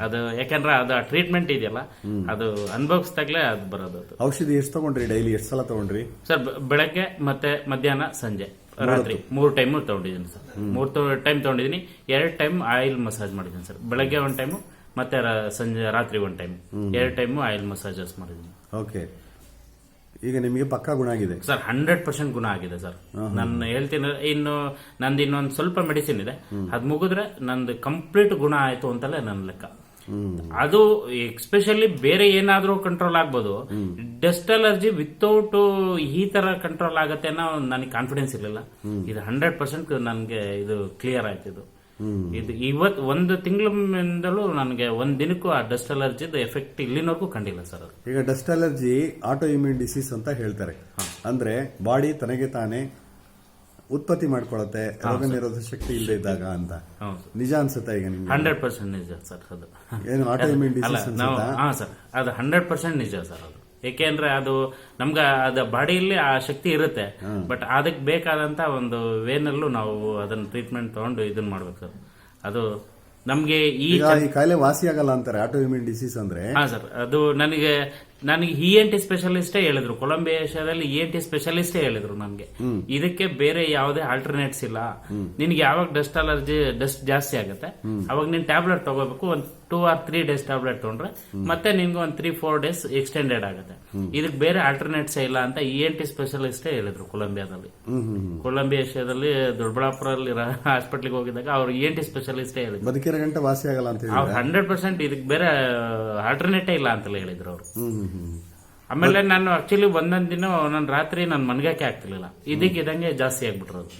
ಅದು. ಯಾಕಂದ್ರೆ ಅದು ಟ್ರೀಟ್ಮೆಂಟ್ ಇದೆಯಲ್ಲ ಅದು ಅನುಭವಿಸ್ದಾಗ್ಲೇ ಅದು ಬರೋದು ಔಷಧಿ ಎಷ್ಟು ತಗೊಂಡ್ರಿ ಡೈಲಿ? ಎಷ್ಟು ಸಲ ತಗೊಂಡ್ರಿ? ಸರ್ ಬೆಳಗ್ಗೆ ಮತ್ತೆ ಮಧ್ಯಾಹ್ನ ಸಂಜೆ. ರಾತ್ರಿ ಮೂರು ಟೈಮ್ ತಗೊಂಡಿದ್ದೀನಿ ಸರ್. ಮೂರು ಟೈಮ್ ತಗೊಂಡಿದ್ದೀನಿ. ಎರಡು ಟೈಮ್ ಆಯಿಲ್ ಮಸಾಜ್ ಮಾಡಿದ್ದೀನಿ ಸರ್. ಬೆಳಗ್ಗೆ ಒಂದು ಟೈಮು ಮತ್ತೆ ಸಂಜೆ ರಾತ್ರಿ ಒಂದು ಟೈಮ್ ಎರಡು ಟೈಮು ಆಯಿಲ್ ಮಸಾಜಸ್ ಮಾಡಿದ್ದೀನಿ. ಓಕೆ ಈಗ ನಿಮಗೆ ಪಕ್ಕಾ ಗುಣ ಆಗಿದೆ. ಸರ್ ಹಂಡ್ರೆಡ್ ಪರ್ಸೆಂಟ್ ಗುಣ ಆಗಿದೆ ಸರ್. ನಾನು ಹೇಳ್ತೀನಿ ಇನ್ನು ನಂದು ಇನ್ನೊಂದು ಸ್ವಲ್ಪ ಮೆಡಿಸಿನ್ ಇದೆ. ಅದು ಮುಗಿದ್ರೆ ನಂದು ಕಂಪ್ಲೀಟ್ ಗುಣ ಆಯ್ತು ಅಂತಲೇ ನನ್ನ ಲೆಕ್ಕ. ಅದು ಎಕ್ಸ್ಪೆಷಲಿ ಬೇರೆ ಏನಾದ್ರೂ ಕಂಟ್ರೋಲ್ ಆಗ್ಬೋದು. ಡಸ್ಟ್ ಅಲರ್ಜಿ ವಿತೌಟ್ ಈ ತರ ಕಂಟ್ರೋಲ್ ಆಗತ್ತೆ ಅನ್ನೋ ನನಗೆ ಕಾನ್ಫಿಡೆನ್ಸ್ ಇರಲಿಲ್ಲ. ಇದು ಹಂಡ್ರೆಡ್ ಪರ್ಸೆಂಟ್ ನನಗೆ ಇದು ಕ್ಲಿಯರ್ ಆಯ್ತು ಇದು. ಇದು ಇವತ್ ಒಂದು ತಿಂಗಳಿಂದಲೂ ನನಗೆ ಒಂದ್ ದಿನಕ್ಕೂ ಆ ಡಸ್ಟ್ ಅಲರ್ಜಿದ ಎಫೆಕ್ಟ್ ಇಲ್ಲಿನವರೆಗೂ ಕಂಡಿಲ್ಲ ಸರ್ ಈಗ dust allergy auto immune disease ಅಂತ ಹೇಳ್ತಾರೆ. ಅಂದ್ರೆ ಬಾಡಿ ತನಗೆ ತಾನೇ ಉತ್ಪತ್ತಿ ಮಾಡ್ಕೊಳತ್ತೆ ರೋಗ ನಿರೋಧಕ ಶಕ್ತಿ ಇಲ್ಲದೆ ಇದ್ದಾಗ ಅಂತ. ಹೌದು. ನಿಜ ಅನ್ಸುತ್ತೆ ಈಗ ನಿಮ್ಗೆ? ಹಂಡ್ರೆಡ್ ಪರ್ಸೆಂಟ್ ನಿಜ ಸರ್ ಅದು. ಏನು ಡಿಸೀಸ್ ನಾವು ಹಾ ಸರ್ ಅದು ಹಂಡ್ರೆಡ್ ಪರ್ಸೆಂಟ್ ನಿಜ ಸರ್ ಅದು. ಏಕೆಂದ್ರೆ ಅದು ನಮ್ಗ ಅದ ಬಾಡಿಯಲ್ಲಿ ಆ ಶಕ್ತಿ ಇರುತ್ತೆ. ಬಟ್ ಅದಕ್ಕೆ ಬೇಕಾದಂತ ಒಂದು ವೇನಲ್ಲೂ ನಾವು ಅದನ್ನ ಟ್ರೀಟ್ಮೆಂಟ್ ತಗೊಂಡು ಇದನ್ನ ಮಾಡ್ಬೇಕು. ಸರ್ ಅದು ನಮ್ಗೆ ಈ ಕಾಯಿಲೆ ವಾಸಿ ಆಗಲ್ಲ ಅಂತಾರೆ ಆಟೋ ಇಮ್ಯೂನ್ ಡಿಸೀಸ್ ಅಂದ್ರೆ. ಹಾ ಸರ್ ಅದು ನನಗೆ ನನಗೆ ಇ ಎನ್ ಟಿ ಸ್ಪೆಷಲಿಸ್ಟೇ ಹೇಳಿದ್ರು. ಕೊಲಂಬಿಯಾದಲ್ಲಿ ಏಷ್ಯಾದಲ್ಲಿ ಇ ಎನ್ ಟಿ ಸ್ಪೆಷಲಿಸ್ಟೇ ಹೇಳಿದ್ರು ನನಗೆ ಇದಕ್ಕೆ ಬೇರೆ ಯಾವುದೇ ಆಲ್ಟರ್ನೇಟ್ಸ್ ಇಲ್ಲ. ನಿನ್ಗೆ ಯಾವಾಗ ಡಸ್ಟ್ ಅಲರ್ಜಿ ಡಸ್ಟ್ ಜಾಸ್ತಿ ಆಗುತ್ತೆ ಅವಾಗ ನೀನ್ ಟ್ಯಾಬ್ಲೆಟ್ ತಗೋಬೇಕು ಒಂದ್ two or three days tablet ತೊಗೊಂಡ್ರೆ ಮತ್ತೆ ನಿಮ್ಗೆ ಒಂದ್ ತ್ರೀ ಫೋರ್ ಡೇಸ್ ಎಕ್ಸ್ಟೆಂಡೆಡ್ ಆಗುತ್ತೆ. ಇದಕ್ಕೆ ಬೇರೆ ಆಲ್ಟರ್ನೇಟ್ಸ್ ಇಲ್ಲ ಅಂತ ಇ ಎನ್ ಟಿ ಸ್ಪೆಷಲಿಸ್ಟೇ ಹೇಳಿದ್ರು ಕೊಲಂಬಿಯಾದಲ್ಲಿ. ಕೊಲಂಬಿಯಾ ಏಷ್ಯಾದಲ್ಲಿ ದೊಡ್ಡಬಳ್ಳಾಪುರಲ್ಲಿ ಹಾಸ್ಪಿಟ್ಲಿಗೆ ಹೋಗಿದ್ದಾಗ ಅವ್ರು ಇ ಎನ್ ಟಿ ಸ್ಪೆಷಲಿಸ್ಟೇ ಹೇಳಿದ್ರು. ಬದುಕಿರ ಗಂಟೆ ವಾಸಿ ಆಗಲ್ಲ ಅಂತ ಅವ್ರು ಹಂಡ್ರೆಡ್ ಪರ್ಸೆಂಟ್ ಇದಕ್ಕೆ ಬೇರೆ ಆಲ್ಟರ್ನೇಟೇ ಇಲ್ಲ ಅಂತಲೇ ಹೇಳಿದ್ರು ಅವರು. ಆಮೇಲೆ ನಾನು ಆಕ್ಚುಲಿ ಒಂದೊಂದ್ ದಿನ ನಾನು ರಾತ್ರಿ ನಾನು ಮನ್ಗಕ್ಕೆ ಆಗ್ತಿರ್ಲಿಲ್ಲ. ಇದಕ್ಕಿದಂಗೆ ಜಾಸ್ತಿ ಆಗ್ಬಿಟ್ರದು.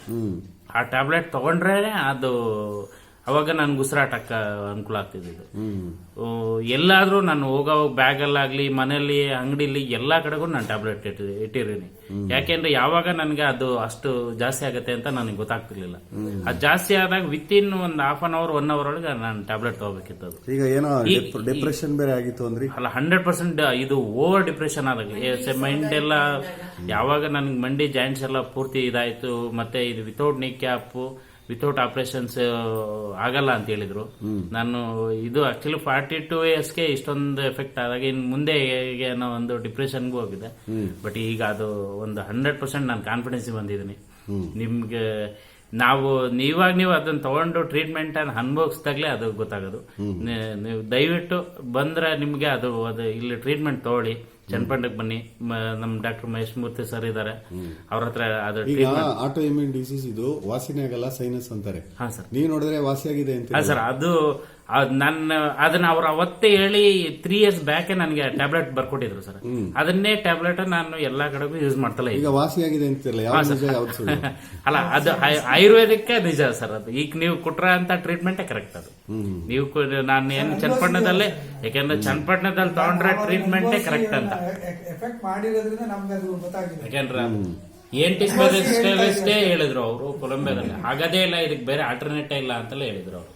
ಆ ಟ್ಯಾಬ್ಲೆಟ್ ತಗೊಂಡ್ರೆ ಅದು ಅವಾಗ ನನ್ಗೆ ಉಸಿರಾಟಕ್ಕೆ ಅನುಕೂಲ ಆಗ್ತಿದ್ದು ಎಲ್ಲಾದ್ರೂ ನಾನು ಹೋಗೋ ಬ್ಯಾಗಲ್ಲಾಗ್ಲಿ ಮನೆಯಲ್ಲಿ ಅಂಗಡಿಲಿ ಎಲ್ಲಾ ಕಡೆಗೂ ನಾನು ಟ್ಯಾಬ್ಲೆಟ್ ಇಟ್ಟಿರೀನಿ ಯಾಕೆಂದ್ರೆ ಯಾವಾಗ ನನಗೆ ಅದು ಅಷ್ಟು ಜಾಸ್ತಿ ಆಗತ್ತೆ ಅಂತ ನನಗೆ ಗೊತ್ತಾಗ್ತಿರ್ಲಿಲ್ಲ. ಅದು ಜಾಸ್ತಿ ಆದಾಗ ವಿತ್ ಇನ್ ಒಂದು half an hour one hour ಒಳಗೆ ನಾನು ಟ್ಯಾಬ್ಲೆಟ್ ತಗೋಬೇಕಿತ್ತು ಅದು ಈಗ ಏನೋ ಡಿಪ್ರೆಷನ್ ಬೇರೆ ಆಗಿತ್ತು ಅಂದ್ರೆ? ಅಲ್ಲ ಹಂಡ್ರೆಡ್ ಪರ್ಸೆಂಟ್ ಇದು ಓವರ್ ಡಿಪ್ರೆಷನ್ ಆದಾಗ. ಮೈಂಡ್ ಎಲ್ಲ ಯಾವಾಗ ನನಗೆ ಮಂಡಿ ಜಾಯಿಂಟ್ಸ್ ಎಲ್ಲ ಪೂರ್ತಿ ಇದಾಯ್ತು ಮತ್ತೆ ಇದು ವಿತೌಟ್ ನೀ ಕ್ಯಾಪ್ ವಿತೌಟ್ ಆಪರೇಷನ್ಸ್ ಆಗಲ್ಲ ಅಂತ ಹೇಳಿದ್ರು. ನಾನು ಇದು ಆಕ್ಚುಲಿ ಫಾರ್ಟಿ ಟೂ ಇಯರ್ಸ್ಗೆ ಇಷ್ಟೊಂದು ಎಫೆಕ್ಟ್ ಆದಾಗ ಇನ್ನು ಮುಂದೆ ಹೇಗೆ ಅನ್ನೋ ಒಂದು ಡಿಪ್ರೆಷನ್ಗೂ ಹೋಗಿದೆ. ಬಟ್ ಈಗ ಅದು ಒಂದು ಹಂಡ್ರೆಡ್ ಪರ್ಸೆಂಟ್ ನಾನು ಕಾನ್ಫಿಡೆನ್ಸ್ ಬಂದಿದ್ದೀನಿ. ನಿಮ್ಗೆ ನಾವು ನೀವಾಗ ನೀವು ಅದನ್ನ ತಗೊಂಡು ಟ್ರೀಟ್ಮೆಂಟ್ ಅನ್ನು ಅನುಭವಿಸಿದಾಗಲೇ ಅದು ಗೊತ್ತಾಗೋದು. ನೀವು ದಯವಿಟ್ಟು ಬಂದ್ರೆ ನಿಮ್ಗೆ ಅದು ಅದು ಇಲ್ಲಿ ಟ್ರೀಟ್ಮೆಂಟ್ ತಗೊಳ್ಳಿ. ಚನ್ನಪಟ್ಟಣಕ್ಕೆ ಬನ್ನಿ. ನಮ್ ನಮ್ಮ ಡಾಕ್ಟರ್ ಮಹೇಶ್ ಮೂರ್ತಿ ಸರ್ ಇದ್ದಾರೆ ಅವ್ರ ಹತ್ರ ಅದು ಆಟೋ ಇಮ್ಯೂನ್ ಡಿಸೀಸ್ ಇದು ವಾಸಿನೇ ಆಗಲ್ಲ ಸೈನಸ್ ಅಂತಾರೆ. ಹಾ ಸರ್. ನೀವು ನೋಡಿದ್ರೆ ವಾಸಿಯಾಗಿದೆ ಅಂತ ಹಾ ಸರ್. ಅದು ಅದ್ ನನ್ನ ಅದನ್ನ ಅವ್ರು ಅವತ್ತೇ ಹೇಳಿ ತ್ರೀ ಇಯರ್ಸ್ ಬ್ಯಾಕ್ ನನಗೆ ಟ್ಯಾಬ್ಲೆಟ್ ಬರ್ಕೊಟ್ಟಿದ್ರು ಸರ್. ಅದನ್ನೇ ಟ್ಯಾಬ್ಲೆಟ್ ನಾನು ಎಲ್ಲಾ ಕಡೆಗೂ ಯೂಸ್ ಮಾಡ್ತಲ್ಲ ಈಗ ವಾಸಿಯಾಗಿದೆ ಅಂತಿರಲ್ಲ ಯಾವ ನಿಜ ಯಾವ್ದು ಸುಳ್ಳು? [LAUGHS] ಅಲ್ಲ ಅದು ಆಯು- ಆಯುರ್ವೇದಿಕ್ಕೆ ನಿಜ ಸರ್ ಅದು. ಈಗ ನೀವು ಕೊಟ್ರ ಅಂತ ಟ್ರೀಟ್ಮೆಂಟೇ ಕರೆಕ್ಟ್ ಅದು. ನೀವು ಕು- ನಾನು ಏನು ಚನ್ನಪಟ್ಟಣದಲ್ಲಿ ಯಾಕೆಂದ್ರೆ ಚನ್ನಪಟ್ಟಣದಲ್ಲಿ ತಗೊಂಡ್ರೆ ಟ್ರೀಟ್ಮೆಂಟೇ ಕರೆಕ್ಟ್ ಅಂತ. ಎಫೆಕ್ಟ್ ಮಾಡಿರೋದ್ರಿಂದ ನಮ್ಗೆ ಅದು ಗೊತ್ತಾಗಿದೆ. ಯಾಕೆಂದ್ರೆ ಏನ್ ಟಿ ಸ್ಪೆಷಲಿಸ್ಟೇ ಹೇಳಿದ್ರು ಅವರು ಕೊಲಂಬಿಯಾದಲ್ಲಿ. ಆಗದೇ ಇಲ್ಲ ಇದಕ್ಕೆ ಬೇರೆ ಆಲ್ಟರ್ನೇಟ್ ಇಲ್ಲ ಅಂತಲೇ ಹೇಳಿದ್ರು ಅವರು.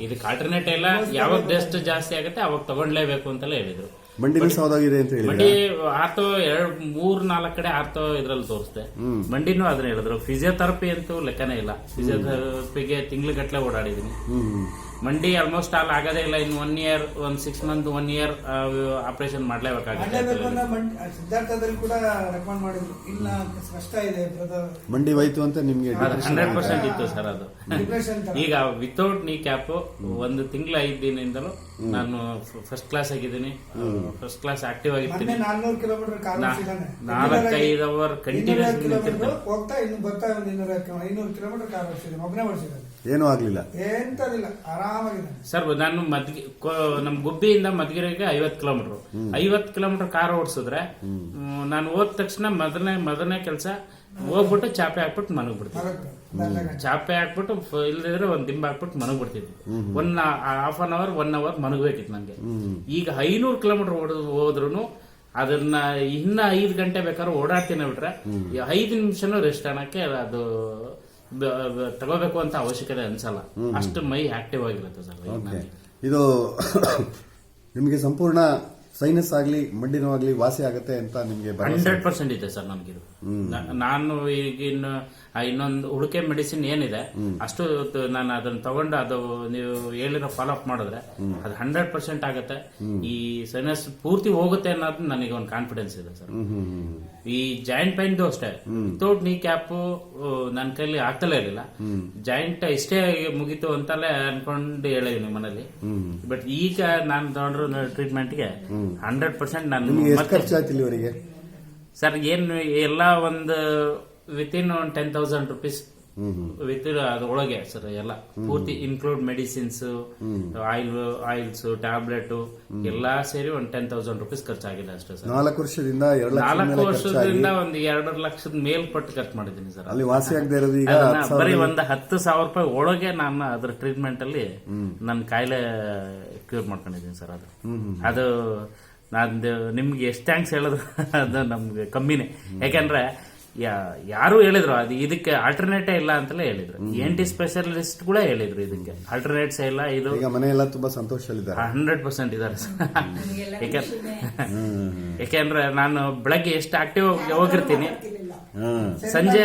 ಇದಕ್ಕೆ ಆಲ್ಟರ್ನೇಟ್ ಇಲ್ಲ ಯಾವಾಗ ಡಸ್ಟ್ ಜಾಸ್ತಿ ಆಗುತ್ತೆ ಅವಾಗ ತಗೊಂಡ್ಲೇಬೇಕು ಅಂತಲೇ ಹೇಳಿದ್ರು. ಮಂಡಿ ಮಿಸ್ ಅಂತ ಹೇಳಿ ಮಂಡಿ ಆರ್ತೋ ಎರಡ್ ಮೂರ್ ನಾಲ್ಕು ಕಡೆ ಆರ್ತೋ ಇದ್ರಲ್ಲಿ ತೋರಿಸ್ದೆ. ಮಂಡಿನೂ ಅದನ್ನ ಹೇಳಿದ್ರು. ಫಿಸಿಯೋಥೆರಪಿ ಅಂತೂ ಲೆಕ್ಕನೇ ಇಲ್ಲ. ಫಿಸಿಯೋಥೆರಪಿಗೆ ತಿಂಗ್ಳುಗಟ್ಲೆ ಓಡಾಡಿದೀನಿ. ಹ್ಮ್. ಮಂಡಿ ಆಲ್ಮೋಸ್ಟ್ ಆಲ್ ಆಗೋದೇ ಇಲ್ಲ. ಇನ್ ಒನ್ ಇಯರ್ ಒಂದ್ six month one year operation ಮಾಡ್ಲೇಬೇಕಾಗುತ್ತೆ ಸಿದ್ಧಾರ್ಥದಲ್ಲಿ ಕೂಡ ರೆಕಮೆಂಡ್ ಮಾಡಿದ್ರು. ಇಲ್ಲ ಕಷ್ಟ ಇದೆ ಬ್ರದರ್ ಮಂಡಿ ಹೋಯ್ತು ಅಂತ ನಿಮ್ಗೆ ಹಂಡ್ರೆಡ್ ಪರ್ಸೆಂಟ್ ಇತ್ತು ಸರ್ ಅದು. ಈಗ ವಿತೌಟ್ ನೀ ಕ್ಯಾಪ್ ಒಂದು ತಿಂಗಳ ಐದ್ ದಿನದಿಂದಲೂ ನಾನು ಫಸ್ಟ್ ಕ್ಲಾಸ್ ಆಗಿದ್ದೀನಿ. ಫಸ್ಟ್ ಕ್ಲಾಸ್ ಆಕ್ಟಿವ್ ಆಗಿರ್ತೀನಿ. ನಾಲ್ಕೈದು ಅವರ್ ಕಂಟಿನ್ಯೂಸ್ ಹೋಗ್ತಾ ಇನ್ನು ಬರ್ತಾ ಇನ್ನೂರ ಐನೂರು ಕಿಲೋಮೀಟರ್ ಕಾರ್ ಓಡಿಸಿದ್ದೀನಿ ಒಬ್ಬನೇ ಓಡಿಸಿದ್ದಾನೆ ಏನೂ ಆಗ್ಲಿಲ್ಲ. ಎಂತದಿಲ್ಲ. ಸರ್ ನಾನು ಮದ್ಗಿ ಕೊ- ನಮ್ ಗುಬ್ಬಿಯಿಂದ ಮಧುಗಿರಿಗೆ ಐವತ್ ಕಿಲೋಮೀಟರ್. ಐವತ್ ಕಿಲೋಮೀಟರ್ ಕಾರ್ ಓಡಿಸಿದ್ರೆ ನಾನು ಹೋದ ತಕ್ಷಣ ಮೊದಲನೇ ಮೊದಲನೇ ಕೆಲಸ ಹೋಗ್ಬಿಟ್ಟು ಚಾಪೆ ಹಾಕ್ಬಿಟ್ಟು ಮನಗ್ ಬಿಡ್ತೀನಿ. ಚಾಪೆ ಹಾಕ್ಬಿಟ್ಟು ಇಲ್ದಿದ್ರೆ ಒಂದ್ ದಿಂಬ ಹಾಕ್ಬಿಟ್ಟು ಮನಗ್ ಬಿಡ್ತಿದ್ವಿ one half an hour one hour ಮನಗ್ಬೇಕಿತ್ತು ನಂಗೆ. ಈಗ ಐನೂರು ಕಿಲೋಮೀಟರ್ ಹೋದ್ರು ಅದನ್ನ ಇನ್ನ ಐದು ಗಂಟೆ ಬೇಕಾದ್ರೆ ಓಡಾಡ್ತೀನಿ ಬಿಟ್ರೆ ಐದು ನಿಮಿಷನೂ ರೆಸ್ಟ್ ಅನ್ನಕ್ಕೆ ಅದು ತಗೋಬೇಕು ಅಂತ ಅವಶ್ಯಕತೆ ಅನ್ಸಲ್ಲ. ಅಷ್ಟು ಮೈ ಆಕ್ಟಿವ್ ಆಗಿರುತ್ತೆ ಸರ್ ಓಕೆ ಇದು [COUGHS] ನಿಮಗೆ ಸಂಪೂರ್ಣ ಸೈನಸ್ ಆಗಲಿ ಮಂಡಿ ಆಗ್ಲಿ ವಾಸಿ ಆಗುತ್ತೆ ಅಂತ ನಿಮಗೆ ಹಂಡ್ರೆಡ್ ಪರ್ಸೆಂಟ್ ಇದೆ ಸರ್ ನಮ್ಗಿದು ನಾನು ಈಗಿನ ಆ ಇನ್ನೊಂದು ಹುಡುಕೆ ಮೆಡಿಸಿನ್ ಏನಿದೆ ಅಷ್ಟು ನಾನು ಅದನ್ನ ತಗೊಂಡು ಅದು ನೀವು ಹೇಳಿರೋ ಫಾಲೋ ಅಪ್ ಮಾಡಿದ್ರೆ ಅದು ಹಂಡ್ರೆಡ್ ಪರ್ಸೆಂಟ್ ಆಗುತ್ತೆ. ಈ ಸೈನಸ್ ಪೂರ್ತಿ ಹೋಗುತ್ತೆ ಅನ್ನೋದು ನನಗೆ ಒಂದು ಕಾನ್ಫಿಡೆನ್ಸ್ ಇದೆ ಸರ್. ಈ ಜಾಯಿಂಟ್ ಪೈನ್ದು ಅಷ್ಟೇ. ವಿತೌಟ್ ನೀ ಕ್ಯಾಪ್ ನನ್ನ ಕೈಲಿ ಆಗ್ತಲೇ ಇರಲಿಲ್ಲ. ಜಾಯಿಂಟ್ ಇಷ್ಟೇ ಮುಗೀತು ಅಂತಲೇ ಅನ್ಕೊಂಡು ಹೇಳಿದೀನಿ ಮನೇಲಿ. ಬಟ್ ಈಗ ನಾನು ತಗೊಂಡ್ರು ಟ್ರೀಟ್ಮೆಂಟ್ಗೆ ಹಂಡ್ರೆಡ್ ಪರ್ಸೆಂಟ್ ನಾನು ಸರ್ ಏನು ಎಲ್ಲ ಒಂದು within one ten thousand rupees with ಅದ್ರೊಳಗೆ ಸರ್ ಎಲ್ಲ. ಪೂರ್ತಿ include medicines oil oils tablet ಎಲ್ಲಾ ಸೇರಿ ಒಂದ್ ಟೆನ್ ತೌಸಂಡ್ ರುಪೀಸ್ ಖರ್ಚಾಗಿದೆ ಅಷ್ಟೇ ಸರ್. ನಾಲ್ಕು ವರ್ಷದಿಂದ ಎರಡು ನಾಲ್ಕು ಮೇಲೆ ಖರ್ಚಾಗಿ ವರ್ಷದಿಂದ ಒಂದು ಎರಡು ಲಕ್ಷದ ಮೇಲ್ಪಟ್ಟು ಖರ್ಚು ಮಾಡಿದ್ದೀನಿ ಸರ್. ಅಲ್ಲಿ ವಾಸಿ ಆಗದೆ ಇರೋದು ಈಗ ಅದನ್ನ ಹತ್ತು ಸಾವಿರ ಬರೀ ಒಂದ್ ಹತ್ತು ಸಾವಿರ ರೂಪಾಯಿ ಒಳಗೆ ನಾನು ಅದ್ರ ಟ್ರೀಟ್ಮೆಂಟ್ ಅಲ್ಲಿ ನನ್ನ ಕಾಯಿಲೆ ಕ್ಯೂರ್ ಮಾಡ್ಕೊಂಡಿದ್ದೀನಿ ಸರ್ ಅದು. ಅದು ನಾನು ನಿಮ್ಗೆ ಎಷ್ಟು ಥ್ಯಾಂಕ್ಸ್ ಹೇಳಿದ್ರು ಅದು ನಮ್ಗೆ ಕಮ್ಮಿನೇ. ಯಾಕಂದ್ರೆ ಯಾರು ಹೇಳಿದ್ರು ಅದು ಇದಕ್ಕೆ ಆಲ್ಟರ್ನೇಟೇ ಇಲ್ಲ ಅಂತಲೇ ಹೇಳಿದ್ರು. ಎಂಟಿ ಟಿ ಸ್ಪೆಷಲಿಸ್ಟ್ ಕೂಡ ಹೇಳಿದ್ರು ಇದಕ್ಕೆ. ಆಲ್ಟರ್ನೇಟ್ಸ್ ಇಲ್ಲ ಇದು ಈಗ ಮನೆಯೆಲ್ಲ ತುಂಬಾ ಸಂತೋಷದಲ್ಲಿದ್ದಾರೆ. ಹಂಡ್ರೆಡ್ ಪರ್ಸೆಂಟ್ ಇದಾರೆ ಯಾಕೆಂದ್ರೆ ನಾನು ಬೆಳಗ್ಗೆ ಎಷ್ಟು ಆಕ್ಟಿವ್ ಹೋಗಿರ್ತೀನಿ. ಸಂಜೆ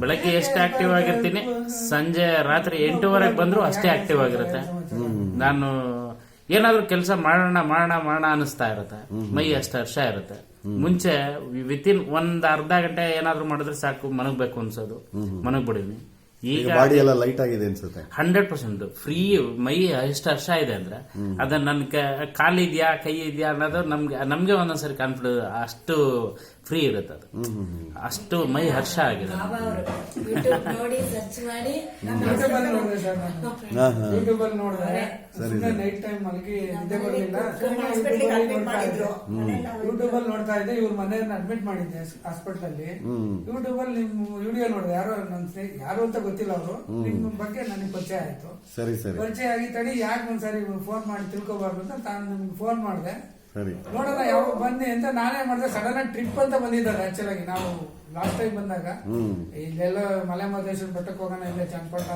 ಬೆಳಗ್ಗೆ ಎಷ್ಟು ಆಕ್ಟಿವ್ ಆಗಿರ್ತೀನಿ? ಸಂಜೆ ರಾತ್ರಿ ಎಂಟೂವರೆಗೆ ಬಂದ್ರು ಅಷ್ಟೇ ಆಕ್ಟಿವ್ ಆಗಿರುತ್ತೆ. ನಾನು ಏನಾದ್ರೂ ಕೆಲಸ ಮಾಡೋಣ ಮಾಡೋಣ ಮಾಡೋಣ ಅನಿಸ್ತಾ ಇರುತ್ತೆ. ಮೈ ಅಷ್ಟು ಹರ್ಷ ಇರುತ್ತೆ. ಮುಂಚೆ ವಿತಿನ್ ಒಂದ್ ಅರ್ಧ ಗಂಟೆ ಏನಾದ್ರೂ ಮಾಡಿದ್ರೆ ಸಾಕು ಮನಗ್ಬೇಕು ಅನ್ಸೋದು. ಮನಗ್ ಬಿಡಿನಿ. ಈಗ ಬಾಡಿ ಎಲ್ಲ ಲೈಟ್ ಆಗಿದೆ ಅನ್ಸುತ್ತೆ. Hundred percent. ಫ್ರೀ ಮೈ ಎಷ್ಟು ಹರ್ಷ ಇದೆ ಅಂದ್ರೆ ಅದ ನನ್ ಕಾಲಿದ್ಯಾ ಕೈ ಇದೆಯಾ ಅನ್ನೋದು ನಮ್ಗೆ ನಮ್ಗೆ ಒಂದೊಂದ್ಸರಿ ಕಾನ್ಫಿಡೆನ್ಸ್ ಅಷ್ಟು ಫ್ರೀ ಇರುತ್ತೆ ಅದು. ಅಷ್ಟು ಮೈ ಹರ್ಷ ಆಗಿದೆ. ಯೂಟ್ಯೂಬ್ ನೋಡಿ ಸರ್ಚ್ ಮಾಡಿ ಸರ್ ನಾನು. ನೈಟ್ ಟೈಮ್ ಮಲಗಿ ನಿದ್ದೆ ಬರಲಿಲ್ಲ. ಹಾಸ್ಪಿಟ್ಲಿಗೆ ಅಡ್ಮಿಟ್ ಮಾಡಿದ್ರು. ಯೂಟ್ಯೂಬ್ ಅಲ್ಲಿ ನೋಡ್ತಾ ಇದ್ದೆ. ಇವ್ರ ಮನೆಯನ್ನ ಅಡ್ಮಿಟ್ ಮಾಡಿದ್ದೆ ಹಾಸ್ಪಿಟಲ್ ಅಲ್ಲಿ. ಯೂಟ್ಯೂಬ್ ಅಲ್ಲಿ ನಿಮ್ ವಿಡಿಯೋ ನೋಡಿದೆ. ಯಾರೋ ನನ್ನ ಸ್ನೇಹಿತ ಯಾರು ಅಂತ ಗೊತ್ತಿಲ್ಲ ಅವರು. ನಿಮ್ ಬಗ್ಗೆ ನನಗೆ ಪರಿಚಯ ಆಯ್ತು. ಸರಿ ಸರಿ. ಪರಿಚಯ ಆಗಿ ತಡಿ ಯಾಕೆ ಒಂದ್ಸರಿ ಫೋನ್ ಮಾಡಿ ತಿಳ್ಕೊಬಾರ್ದು ಅಂತ ನಾನು ನಿಮ್ಗೆ ಫೋನ್ ಮಾಡಿದೆ. ಸರಿ. ನೋಡೋಣ ಯಾವಾಗ ಬನ್ನಿ ಅಂತ ನಾನೇ ಮಾಡಿದೆ. ಸಡನ್ ಆಗಿ ಟ್ರಿಪ್ ಅಂತ ಬಂದಿದ್ದಾರೆ ಆಕ್ಚುಲ್ ಆಗಿ. ನಾವು ಲಾಸ್ಟ್ ಟೈಮ್ ಬಂದಾಗ ಇಲ್ಲೆಲ್ಲ ಮಲೆ ಮಹದೇಶ್ವರ ಬೆಟ್ಟಕ್ಕೆ ಹೋಗೋಣ ಇಲ್ಲೇ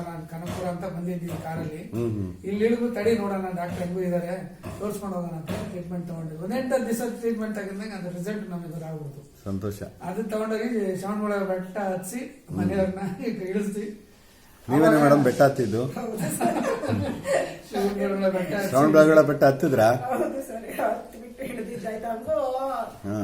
ನಾನು ಕನಕಪುರ ಅಂತ ಬಂದಿದ್ದೀನಿ ಕಾರಲ್ಲಿ. ಇಲ್ಲಿ ಇಳಿದು ತಡಿ ನೋಡೋಣ ಡಾಕ್ಟರ್ ಹೆಂಗೂ ಇದ್ದಾರೆ ತೋರಿಸ್ಕೊಂಡು ಹೋಗೋಣ ಅಂತ ಟ್ರೀಟ್ಮೆಂಟ್ ತಗೊಂಡು ಒಂದೆಂಟು ದಿವಸ ಟ್ರೀಟ್ಮೆಂಟ್ ತಗೊಂಡಾಗ ಅದ್ ರಿಸಲ್ಟ್ ನಮಗೆ ಆಗ್ಬೋದು ಸಂತೋಷ. ಅದು ತಗೊಂಡೋಗಿ ಶ್ರವಣಬೆಳಗೊಳ ಬೆಟ್ಟ ಹಚ್ಚಿ ಮನೆಯವ್ರನ್ನ ಇಳಿಸ್ತಿ ನೀವೇನೇ ಮೇಡಮ್ ಬೆಟ್ಟ ಹತ್ತಿದ್ದು? [LAUGHS] ಬೆಟ್ಟ ಶ್ರವಣ ಬೆಟ್ಟ ಹತ್ತಿದ್ರಾ ಹೌದು ಸರ್ ಹತ್ತು ಬಿಟ್ಟು ಹಿಡಿದಿದ್ದಾಯ್ತು ಹಂಗು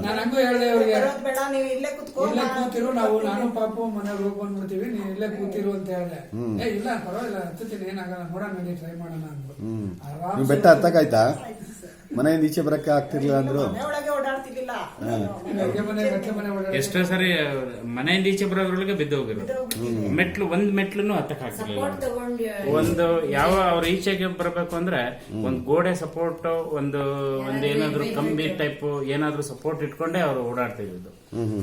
ನಾನು ಹಂಗೂ ಹೇಳ್ದೆ ಅವ್ರಿಗೆ. ಬರೋದ್ ಬೇಡ ನೀವು ಇಲ್ಲೇ ಕುತ್ಕೋ. ಇಲ್ಲೇ ಕೂತಿರು ನಾವು ನಾನು ಪಾಪು ಮನೆಯವ್ರು ಹೋಗಿ ಬಂದ್ಬಿಡ್ತೀವಿ ನೀವು ಇಲ್ಲೇ ಕೂತಿರು ಅಂತ ಹೇಳ್ದೆ. ಏ ಇಲ್ಲ ಪರವಾಗಿಲ್ಲ ಹತ್ತುತ್ತೀನಿ ಏನಾಗಲ್ಲ ನೋಡೋಣ ನಡಿ ಟ್ರೈ ಮಾಡೋಣ ಅಂದ್ರು ಬೆಟ್ಟ ಹತ್ತಕ್ಕಾಯ್ತಾ ಮನೆಯಿಂದ ಈಚೆ ಬರಕ್ಕೆ ಆಗ್ತಿರ್ಲಿಲ್ಲ ಅಂದ್ರು. ಎಷ್ಟೋ ಸರಿ ಮನೆಯಿಂದ ಈಚೆ ಬರೋದ್ರೊಳಗೆ ಬಿದ್ದು ಹೋಗಿರೋದು. ಮೆಟ್ಲು ಒಂದ್ ಮೆಟ್ಲನ್ನು ಹತ್ತಕ್ ಹಾಕಿಲ್ಲ ಸಪೋರ್ಟ್ ತಗೊಂಡು ಒಂದು ಯಾವ ಅವ್ರ ಈಚೆಗೆ ಬರಬೇಕು ಅಂದ್ರೆ ಒಂದ್ ಗೋಡೆ ಸಪೋರ್ಟ್ ಒಂದು ಒಂದ್ ಏನಾದ್ರು ಕಂಬಿ ಟೈಪ್ ಏನಾದ್ರು ಸಪೋರ್ಟ್ ಇಟ್ಕೊಂಡೇ ಅವ್ರು ಓಡಾಡ್ತಿದ್ದು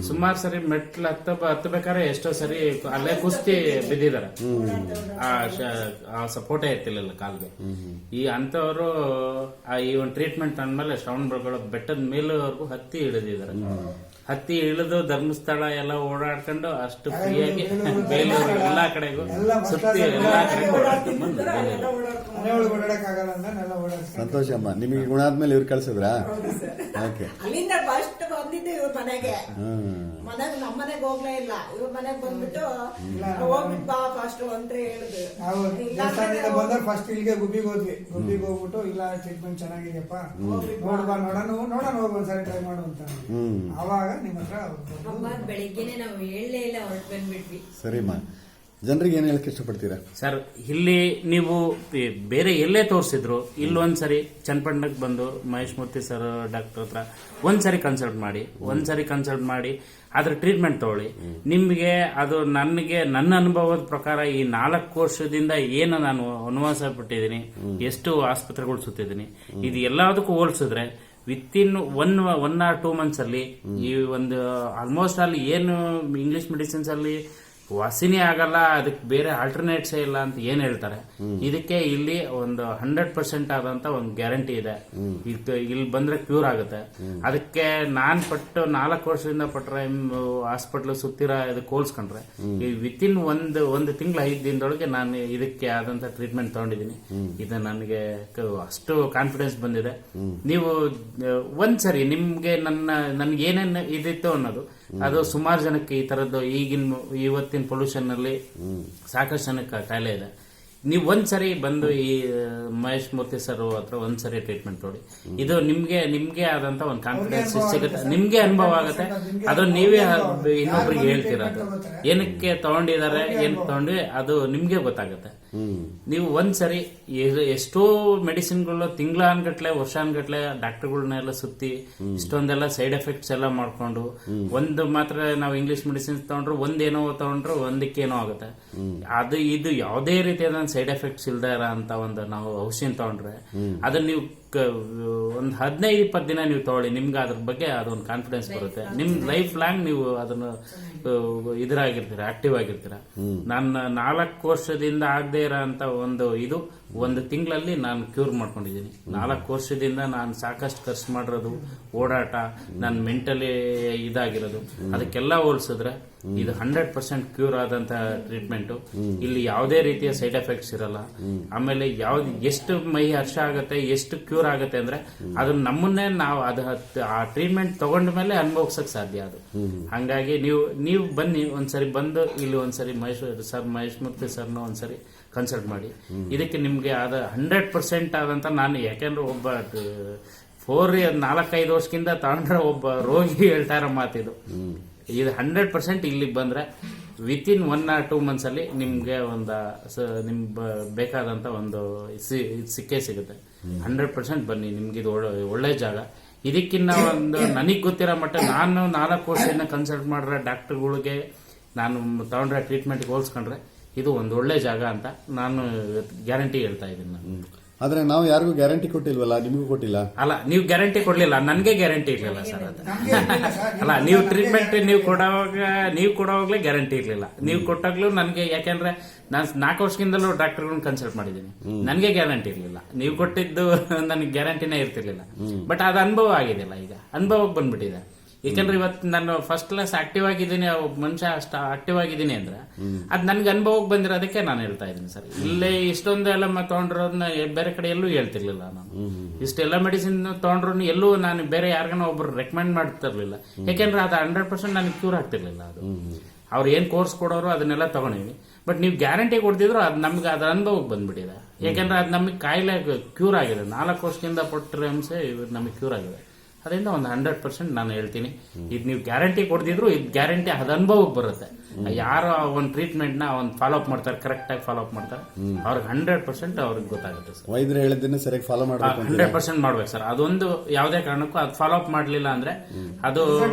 ಸುಮಾರು ಸರಿ ಮೆಟ್ಲು ಹತ್ತ ಹತ್ತಬೇಕಾದ್ರೆ ಎಷ್ಟೋ ಸರಿ ಅಲ್ಲೇ ಕುಸ್ತಿ ಬಿದ್ದಿದ್ದಾರೆ. ಆ ಸಪೋರ್ಟೇ ಇರ್ತಿರ್ಲಿಲ್ಲ ಕಾಲ್ಗೆ. ಈ ಅಂತವರು ಈ ಒಂದು ಟ್ರೀಟ್ಮೆಂಟ್ ಅಂದ್ಮೇಲೆ ಶ್ರವಣ್ ಬೆಳಗೊಳ ಬೆಟ್ಟದ ಮೇಲವರೆಗೂ ಹತ್ತಿ ಇಳಿದಿದ್ದಾರೆ ಹತ್ತಿ ಇಳಿದು ಧರ್ಮಸ್ಥಳ ಎಲ್ಲ ಓಡಾಡ್ಕೊಂಡು ಅಷ್ಟು ಫ್ರೀಯಾಗಿ ಬೇಲೂರು ಎಲ್ಲಾ ಕಡೆಗೂ ಸುತ್ತಿ ಎಲ್ಲಾ ಕಡೆ ಓಡಾಡ್ಕೊಂಡು ಬಂದು ಅಮ್ಮ. ನಿಮಗೆ ಗುಣ ಆದ್ಮೇಲೆ ಇವ್ರು ಕಳ್ಸಿದ್ರ? ಓಕೆ ಅಲ್ಲಿಂದ ಫಸ್ಟ್ ಬಂದಿದ್ದು ಇವ್ರ ಮನೆಗೆ. ಮನೆಗೆ ಮನೆಗ್ ನಮ್ಮ ಮನೆಗ್ ಹೋಗ್ಲೇ ಇಲ್ಲ. ಇವ್ರ ಮನೆಗೆ ಬಂದ್ಬಿಟ್ಟು ಹೋಗ್ಬಿಟ್ಟು ಬಾ ಫಸ್ಟ್ ಅಂತ ಹೇಳಿದ್ರು. ನಾವು ಬಂದ್ರೆ ಫಸ್ಟ್ ಇಲ್ಲಿಗೆ ಗುಬ್ಬಿಗೆ ಹೋದ್ವಿ. ಗುಬ್ಬಿಗೆ ಹೋಗ್ಬಿಟ್ಟು ಇಲ್ಲ ಟ್ರೀಟ್ಮೆಂಟ್ ಚೆನ್ನಾಗಿದೆಯಪ್ಪ. ನೋಡ್ಬಾ ನೋಡೋಣ ನೋಡೋಣ ಹೋಗಿ ಒಂದ್ಸರಿ ಟ್ರೈ ಮಾಡು ಅಂತ. ಹ್ಮ್. ಅವಾಗ ನಿಮ್ಮ ಹತ್ರ ಬಂದು ಅಮ್ಮ ಬೆಳಿಗ್ಗೆನೆ ನಾವು ಹೇಳಲೇ ಇಲ್ಲ ಹೊರಟು ಬಂದ್ಬಿಟ್ವಿ. ಸರಿಮ್ಮ ಜನರಿಗೆ ಏನ್ ಹೇಳಕ್ ಇಷ್ಟಪಡ್ತೀರಾ? ಸರ್ ಇಲ್ಲಿ ನೀವು ಬೆ- ಬೇರೆ ಎಲ್ಲೇ ತೋರಿಸಿದ್ರು ಇಲ್ಲೊಂದ್ಸರಿ ಚನ್ನಪಟ್ಟಣಕ್ಕೆ ಬಂದು ಮಹೇಶ್ ಮೂರ್ತಿ ಸರ್ ಡಾಕ್ಟರ್ ಹತ್ರ ಒಂದ್ಸರಿ ಕನ್ಸಲ್ಟ್ ಮಾಡಿ ಒಂದ್ಸರಿ ಕನ್ಸಲ್ಟ್ ಮಾಡಿ ಅದ್ರ ಟ್ರೀಟ್ಮೆಂಟ್ ತಗೊಳ್ಳಿ. ನಿಮಗೆ ಅದು ನನಗೆ ನನ್ನ ಅನುಭವದ ಪ್ರಕಾರ ಈ ನಾಲ್ಕು ವರ್ಷದಿಂದ ಏನು ನಾನು ಅನುವಾಸ ಬಿಟ್ಟಿದ್ದೀನಿ ಎಷ್ಟು ಆಸ್ಪತ್ರೆಗಳು ಸುತ್ತಿದ್ದೀನಿ ಇದು ಎಲ್ಲದಕ್ಕೂ ಹೋಲಿಸಿದ್ರೆ within one one or two months ಅಲ್ಲಿ ಈ ಒಂದು ಆಲ್ಮೋಸ್ಟ್ ಅಲ್ಲಿ ಏನು ಇಂಗ್ಲಿಷ್ ಮೆಡಿಸಿನ್ಸ್ ಅಲ್ಲಿ ವಾಸಿನೇ ಆಗಲ್ಲ ಅದಕ್ಕೆ ಬೇರೆ ಆಲ್ಟರ್ನೇಟ್ಸ್ ಇಲ್ಲ ಅಂತ ಏನ್ ಹೇಳ್ತಾರೆ? ಇದಕ್ಕೆ ಇಲ್ಲಿ ಒಂದು ಹಂಡ್ರೆಡ್ ಪರ್ಸೆಂಟ್ ಆದಂತ ಒಂದು ಗ್ಯಾರಂಟಿ ಇದೆ. ಇಲ್ಲಿ ಬಂದ್ರೆ ಕ್ಯೂರ್ ಆಗುತ್ತೆ. ಅದಕ್ಕೆ ನಾನ್ ಪಟ್ಟು ನಾಲ್ಕು ವರ್ಷದಿಂದ ಪಟ್ರೆ ಹಾಸ್ಪಿಟ್ಲ್ ಸುತ್ತಿರ ಇದಕ್ಕೆ ಹೋಲ್ಸ್ಕೊಂಡ್ರೆ ಈ ವಿತ್ ಇನ್ ಒಂದು ಒಂದು ತಿಂಗಳ ಐದು ದಿನದೊಳಗೆ ನಾನು ಇದಕ್ಕೆ ಆದಂತ ಟ್ರೀಟ್ಮೆಂಟ್ ತಗೊಂಡಿದ್ದೀನಿ. ಇದು ನನಗೆ ಅಷ್ಟು ಕಾನ್ಫಿಡೆನ್ಸ್ ಬಂದಿದೆ. ನೀವು ಒಂದ್ಸರಿ ನಿಮ್ಗೆ ನನ್ನ ನನ್ಗೆ ಏನೇನು ಇದಿತ್ತು ಅನ್ನೋದು ಅದು ಸುಮಾರು ಜನಕ್ಕೆ ಈ ತರದ್ದು ಈಗಿನ ಇವತ್ತಿನ ಪೊಲ್ಯೂಷನ್ ಅಲ್ಲಿ ಸಾಕಷ್ಟು ಜನಕ್ಕೆ ಕಾಯಿಲೆ ಇದೆ. ನೀವು ಒಂದ್ಸರಿ ಬಂದು ಈ ಮಹೇಶ್ ಮೂರ್ತಿ ಸರ್ ಹತ್ರ ಒಂದ್ಸರಿ ಟ್ರೀಟ್ಮೆಂಟ್ ನೋಡಿ. ಇದು ನಿಮ್ಗೆ ನಿಮ್ಗೆ ಆದಂತ ಒಂದು ಕಾನ್ಫಿಡೆನ್ಸ್ ಸಿಗುತ್ತೆ. ನಿಮ್ಗೆ ಅನುಭವ ಆಗುತ್ತೆ. ಅದು ನೀವೇ ಇನ್ನೊಬ್ರಿಗೆ ಹೇಳ್ತೀರ ಅದು? ಏನಕ್ಕೆ ತಗೊಂಡಿದ್ದಾರೆ ಏನ್ ತಗೊಂಡ್ವಿ ಅದು ನಿಮ್ಗೆ ಗೊತ್ತಾಗುತ್ತೆ. ನೀವು ಒಂದ್ಸರಿ ಎಷ್ಟೋ ಮೆಡಿಸಿನ್ಗಳು ತಿಂಗಳ ಅನ್ಗಟ್ಲೆ ವರ್ಷ ಅನ್ಗಟ್ಲೆ ಡಾಕ್ಟರ್ಗಳನ್ನೆಲ್ಲ ಸುತ್ತಿ ಇಷ್ಟೊಂದೆಲ್ಲ ಸೈಡ್ ಎಫೆಕ್ಟ್ಸ್ ಎಲ್ಲ ಮಾಡ್ಕೊಂಡು ಒಂದು ಮಾತ್ರ ನಾವು ಇಂಗ್ಲಿಷ್ ಮೆಡಿಸಿನ್ಸ್ ತಗೊಂಡ್ರು ಒಂದೇನೋ ತಗೊಂಡ್ರು ಒಂದಕ್ಕೇನೋ ಆಗುತ್ತೆ. ಅದು ಇದು ಯಾವುದೇ ರೀತಿಯಾದ ಸೈಡ್ ಎಫೆಕ್ಟ್ಸ್ ಇಲ್ದೇ ಇರೋ ಅಂತ ಒಂದು ನಾವು ಔಷಧಿ ತಗೊಂಡ್ರೆ ಅದನ್ನ ನೀವು ಒಂದು ಹದಿನೈದು ಇಪ್ಪತ್ತು ದಿನ ನೀವು ತಗೊಳ್ಳಿ. ನಿಮ್ಗೆ ಅದ್ರ ಬಗ್ಗೆ ಅದೊಂದು ಕಾನ್ಫಿಡೆನ್ಸ್ ಬರುತ್ತೆ. ನಿಮ್ ಲೈಫ್ ಲಾಂಗ್ ನೀವು ಅದನ್ನ ಇದರಾಗಿರ್ತೀರ ಇದ್ರಾಗಿರ್ತೀರ ಆಕ್ಟಿವ್ ಆಗಿರ್ತೀರ. ನನ್ನ ನಾಲ್ಕು ವರ್ಷದಿಂದ ಆಗದೆ ಇರೋ ಅಂತ ಒಂದು ಇದು ಒಂದು ತಿಂಗಳಲ್ಲಿ ನಾನು ಕ್ಯೂರ್ ಮಾಡ್ಕೊಂಡಿದ್ದೀನಿ. ನಾಲ್ಕು ವರ್ಷದಿಂದ ನಾನು ಸಾಕಷ್ಟು ಖರ್ಚು ಮಾಡಿರೋದು ಓಡಾಟ ನಾನು ಮೆಂಟಲಿ ಇದಾಗಿರೋದು. ಅದಕ್ಕೆಲ್ಲ ಹೋಲಿಸಿದ್ರೆ ಇದು ಹಂಡ್ರೆಡ್ ಪರ್ಸೆಂಟ್ ಕ್ಯೂರ್ ಆದಂತ ಟ್ರೀಟ್ಮೆಂಟ್ ಇಲ್ಲಿ ಯಾವುದೇ ರೀತಿಯ ಸೈಡ್ ಎಫೆಕ್ಟ್ಸ್ ಇರಲ್ಲ. ಆಮೇಲೆ ಯಾವ್ದು ಎಷ್ಟು ಮೈ ಹರ್ಷ ಆಗುತ್ತೆ ಎಷ್ಟು ಕ್ಯೂರ್ ಆಗುತ್ತೆ ಅಂದ್ರೆ ಅದನ್ನ ನಮ್ಮನ್ನೇ ನಾವು ಅದ ಆ ಟ್ರೀಟ್ಮೆಂಟ್ ತಗೊಂಡ ಮೇಲೆ ಅನುಭವಿಸಕ್ ಸಾಧ್ಯ ಅದು. ಹಂಗಾಗಿ ನೀವು ನೀವು ಬನ್ನಿ ಒಂದ್ಸರಿ ಬಂದು ಇಲ್ಲಿ ಒಂದ್ಸರಿ ಮಹೇಶ್ ಸರ್ ಮಹೇಶ್ ಮೂರ್ತಿ ಸರ್ನ ಒಂದ್ಸರಿ ಕನ್ಸಲ್ಟ್ ಮಾಡಿ. ಇದಕ್ಕೆ ನಿಮ್ಗೆ ಆದ ಹಂಡ್ರೆಡ್ ಪರ್ಸೆಂಟ್ ಆದಂತ ನಾನು ಯಾಕೆಂದ್ರೆ ಒಬ್ಬ ಫೋರ್ ನಾಲ್ಕೈದು ವರ್ಷಕ್ಕಿಂತ ತಗೊಂಡ್ರೆ ಒಬ್ಬ ರೋಗಿ ಹೇಳ್ತಾರ ಇರೋ ಮಾತಿದು. ಇದು ಹಂಡ್ರೆಡ್ ಪರ್ಸೆಂಟ್ ಇಲ್ಲಿಗೆ ಬಂದ್ರೆ within one or two months ಅಲ್ಲಿ ನಿಮ್ಗೆ ಒಂದು ನಿಮ್ ಬ- ಬೇಕಾದಂತ ಒಂದು ಸಿಕ್ಕೇ ಸಿಗುತ್ತೆ. ಹಂಡ್ರೆಡ್ ಪರ್ಸೆಂಟ್ ಬನ್ನಿ, ನಿಮ್ಗೆ ಇದು ಒಳ್ಳೆ ಒಳ್ಳೆ ಜಾಗ. ಇದಕ್ಕಿನ್ನ ಒಂದು ನನಗ್ ಗೊತ್ತಿರೋ ಮಟ್ಟ ನಾನು ನಾಲ್ಕು ವರ್ಷದಿಂದ ಕನ್ಸಲ್ಟ್ ಮಾಡಿರೋ ಡಾಕ್ಟರ್ಗಳಿಗೆ ನಾನು ತಗೊಂಡ್ರೆ ಟ್ರೀಟ್ಮೆಂಟ್ಗೆ ಹೋಲ್ಸ್ಕೊಂಡ್ರೆ ಇದು ಒಂದು ಒಳ್ಳೆ ಜಾಗ ಅಂತ ನಾನು ಗ್ಯಾರಂಟಿ ಹೇಳ್ತಾ ಇದ್ದೀನಿ ನಾನು. ಆದ್ರೆ ನಾವು ಯಾರಿಗೂ ಗ್ಯಾರಂಟಿ ಕೊಟ್ಟಿಲ್ವಲ್ಲ? ನಿಮಗೂ ಕೊಟ್ಟಿಲ್ಲ? ಅಲ್ಲ ನೀವು ಗ್ಯಾರಂಟಿ ಕೊಡ್ಲಿಲ್ಲ. ನನ್ಗೆ ಗ್ಯಾರಂಟಿ ಇರ್ಲಿಲ್ಲ ಸರ್ ಅದು. ಅಲ್ಲ ನೀವು ಟ್ರೀಟ್ಮೆಂಟ್ ನೀವು ಕೊಡೋವಾಗ ನೀವು ಕೊಡೋವಾಗ್ಲೇ ಗ್ಯಾರಂಟಿ ಇರ್ಲಿಲ್ಲ. ನೀವು ಕೊಟ್ಟಾಗ್ಲೂ ನನಗೆ ಯಾಕೆಂದ್ರೆ ನಾನು ನಾಲ್ಕು ವರ್ಷದಿಂದಲೂ ಡಾಕ್ಟರ್ಗಳನ್ನ ಕನ್ಸಲ್ಟ್ ಮಾಡಿದ್ದೀನಿ. ನನಗೆ ಗ್ಯಾರಂಟಿ ಇರ್ಲಿಲ್ಲ. ನೀವು ಕೊಟ್ಟಿದ್ದು [LAUGHS] ನನಗೆ ಗ್ಯಾರಂಟಿನೇ ಇರ್ತಿರ್ಲಿಲ್ಲ. ಬಟ್ ಅದು ಅನುಭವ ಆಗಿದೆಯಲ್ಲ ಈಗ. ಅನುಭವಕ್ಕೆ ಬಂದ್ಬಿಟ್ಟಿದೆ. ಯಾಕಂದ್ರೆ ಇವತ್ತು ನಾನು ಫಸ್ಟ್ ಕ್ಲಾಸ್ ಆಕ್ಟಿವ್ ಆಗಿದ್ದೀನಿ ಮನುಷ್ಯ ಅಷ್ಟ ಆಕ್ಟಿವ್ ಆಗಿದ್ದೀನಿ ಅಂದ್ರೆ, ಅದ್ ನನ್ಗೆ ಅನುಭವಕ್ಕೆ ಬಂದಿರೋದಕ್ಕೆ ನಾನು ಹೇಳ್ತಾ ಇದ್ದೀನಿ ಸರ್. ಇಲ್ಲೇ ಇಷ್ಟೊಂದು ಎಲ್ಲ ತಗೊಂಡಿರೋದನ್ನ ಬೇರೆ ಕಡೆ ಎಲ್ಲೂ ಹೇಳ್ತಿರ್ಲಿಲ್ಲ ನಾನು. ಇಷ್ಟೆಲ್ಲ ಮೆಡಿಸಿನ್ ತಗೊಂಡ್ರು ಎಲ್ಲೂ ನಾನು ಬೇರೆ ಯಾರಿಗೂ ಒಬ್ರು ರೆಕಮೆಂಡ್ ಮಾಡ್ತಿರ್ಲಿಲ್ಲ. ಯಾಕೆಂದ್ರೆ ಅದು ಹಂಡ್ರೆಡ್ ಪರ್ಸೆಂಟ್ ನನಗೆ ಕ್ಯೂರ್ ಆಗ್ತಿರ್ಲಿಲ್ಲ ಅದು. ಅವ್ರು ಏನ್ ಕೋರ್ಸ್ ಕೊಡೋರು ಅದನ್ನೆಲ್ಲ ತಗೊಂಡಿವಿ. ಬಟ್ ನೀವು ಗ್ಯಾರಂಟಿ ಕೊಡ್ತಿದ್ರು ಅದು ನಮ್ಗೆ ಅದ್ರ ಅನುಭವಕ್ಕೆ ಬಂದ್ಬಿಟ್ಟಿದೆ. ಯಾಕೆಂದ್ರೆ ಅದು ನಮಗೆ ಕಾಯಿಲೆ ಕ್ಯೂರ್ ಆಗಿದೆ. ನಾಲ್ಕು ವರ್ಷದಿಂದ ಅಂಶ ಇವತ್ತು ನಮಗೆ ಕ್ಯೂರ್ ಆಗಿದೆ. ಅದರಿಂದ ಒಂದು ಹಂಡ್ರೆಡ್ ಪರ್ಸೆಂಟ್ ನಾನು ಹೇಳ್ತೀನಿ. ಇದು ನೀವು ಗ್ಯಾರಂಟಿ ಕೊಡ್ದಿದ್ರು ಇದು ಗ್ಯಾರಂಟಿ ಅದ ಅನುಭವಕ್ಕೆ ಬರುತ್ತೆ. ಯಾರು ಒಂದು ಟ್ರೀಟ್ಮೆಂಟ್ನ ಒಂದು ಫಾಲೋ ಅಪ್ ಮಾಡ್ತಾರೆ ಕರೆಕ್ಟ್ ಆಗಿ ಫಾಲೋ ಅಪ್ ಮಾಡ್ತಾರೆ. ಅವ್ರಿಗೆ ಹಂಡ್ರೆಡ್ ಪರ್ಸೆಂಟ್ ಅವ್ರಿಗೆ ಗೊತ್ತಾಗುತ್ತೆ ಸರ್. ವೈದ್ಯರು ಹೇಳಿದ್ದನ್ನ ಸರಿಯಾಗಿ ಫಾಲೋ ಮಾಡಬೇಕು ಹಂಡ್ರೆಡ್ ಪರ್ಸೆಂಟ್ ಮಾಡ್ಬೇಕು ಸರ್. ಅದೊಂದು ಯಾವುದೇ ಕಾರಣಕ್ಕೂ ಅದು ಫಾಲೋ ಅಪ್ ಮಾಡ್ಲಿಲ್ಲ ಅಂದ್ರೆ ಅದು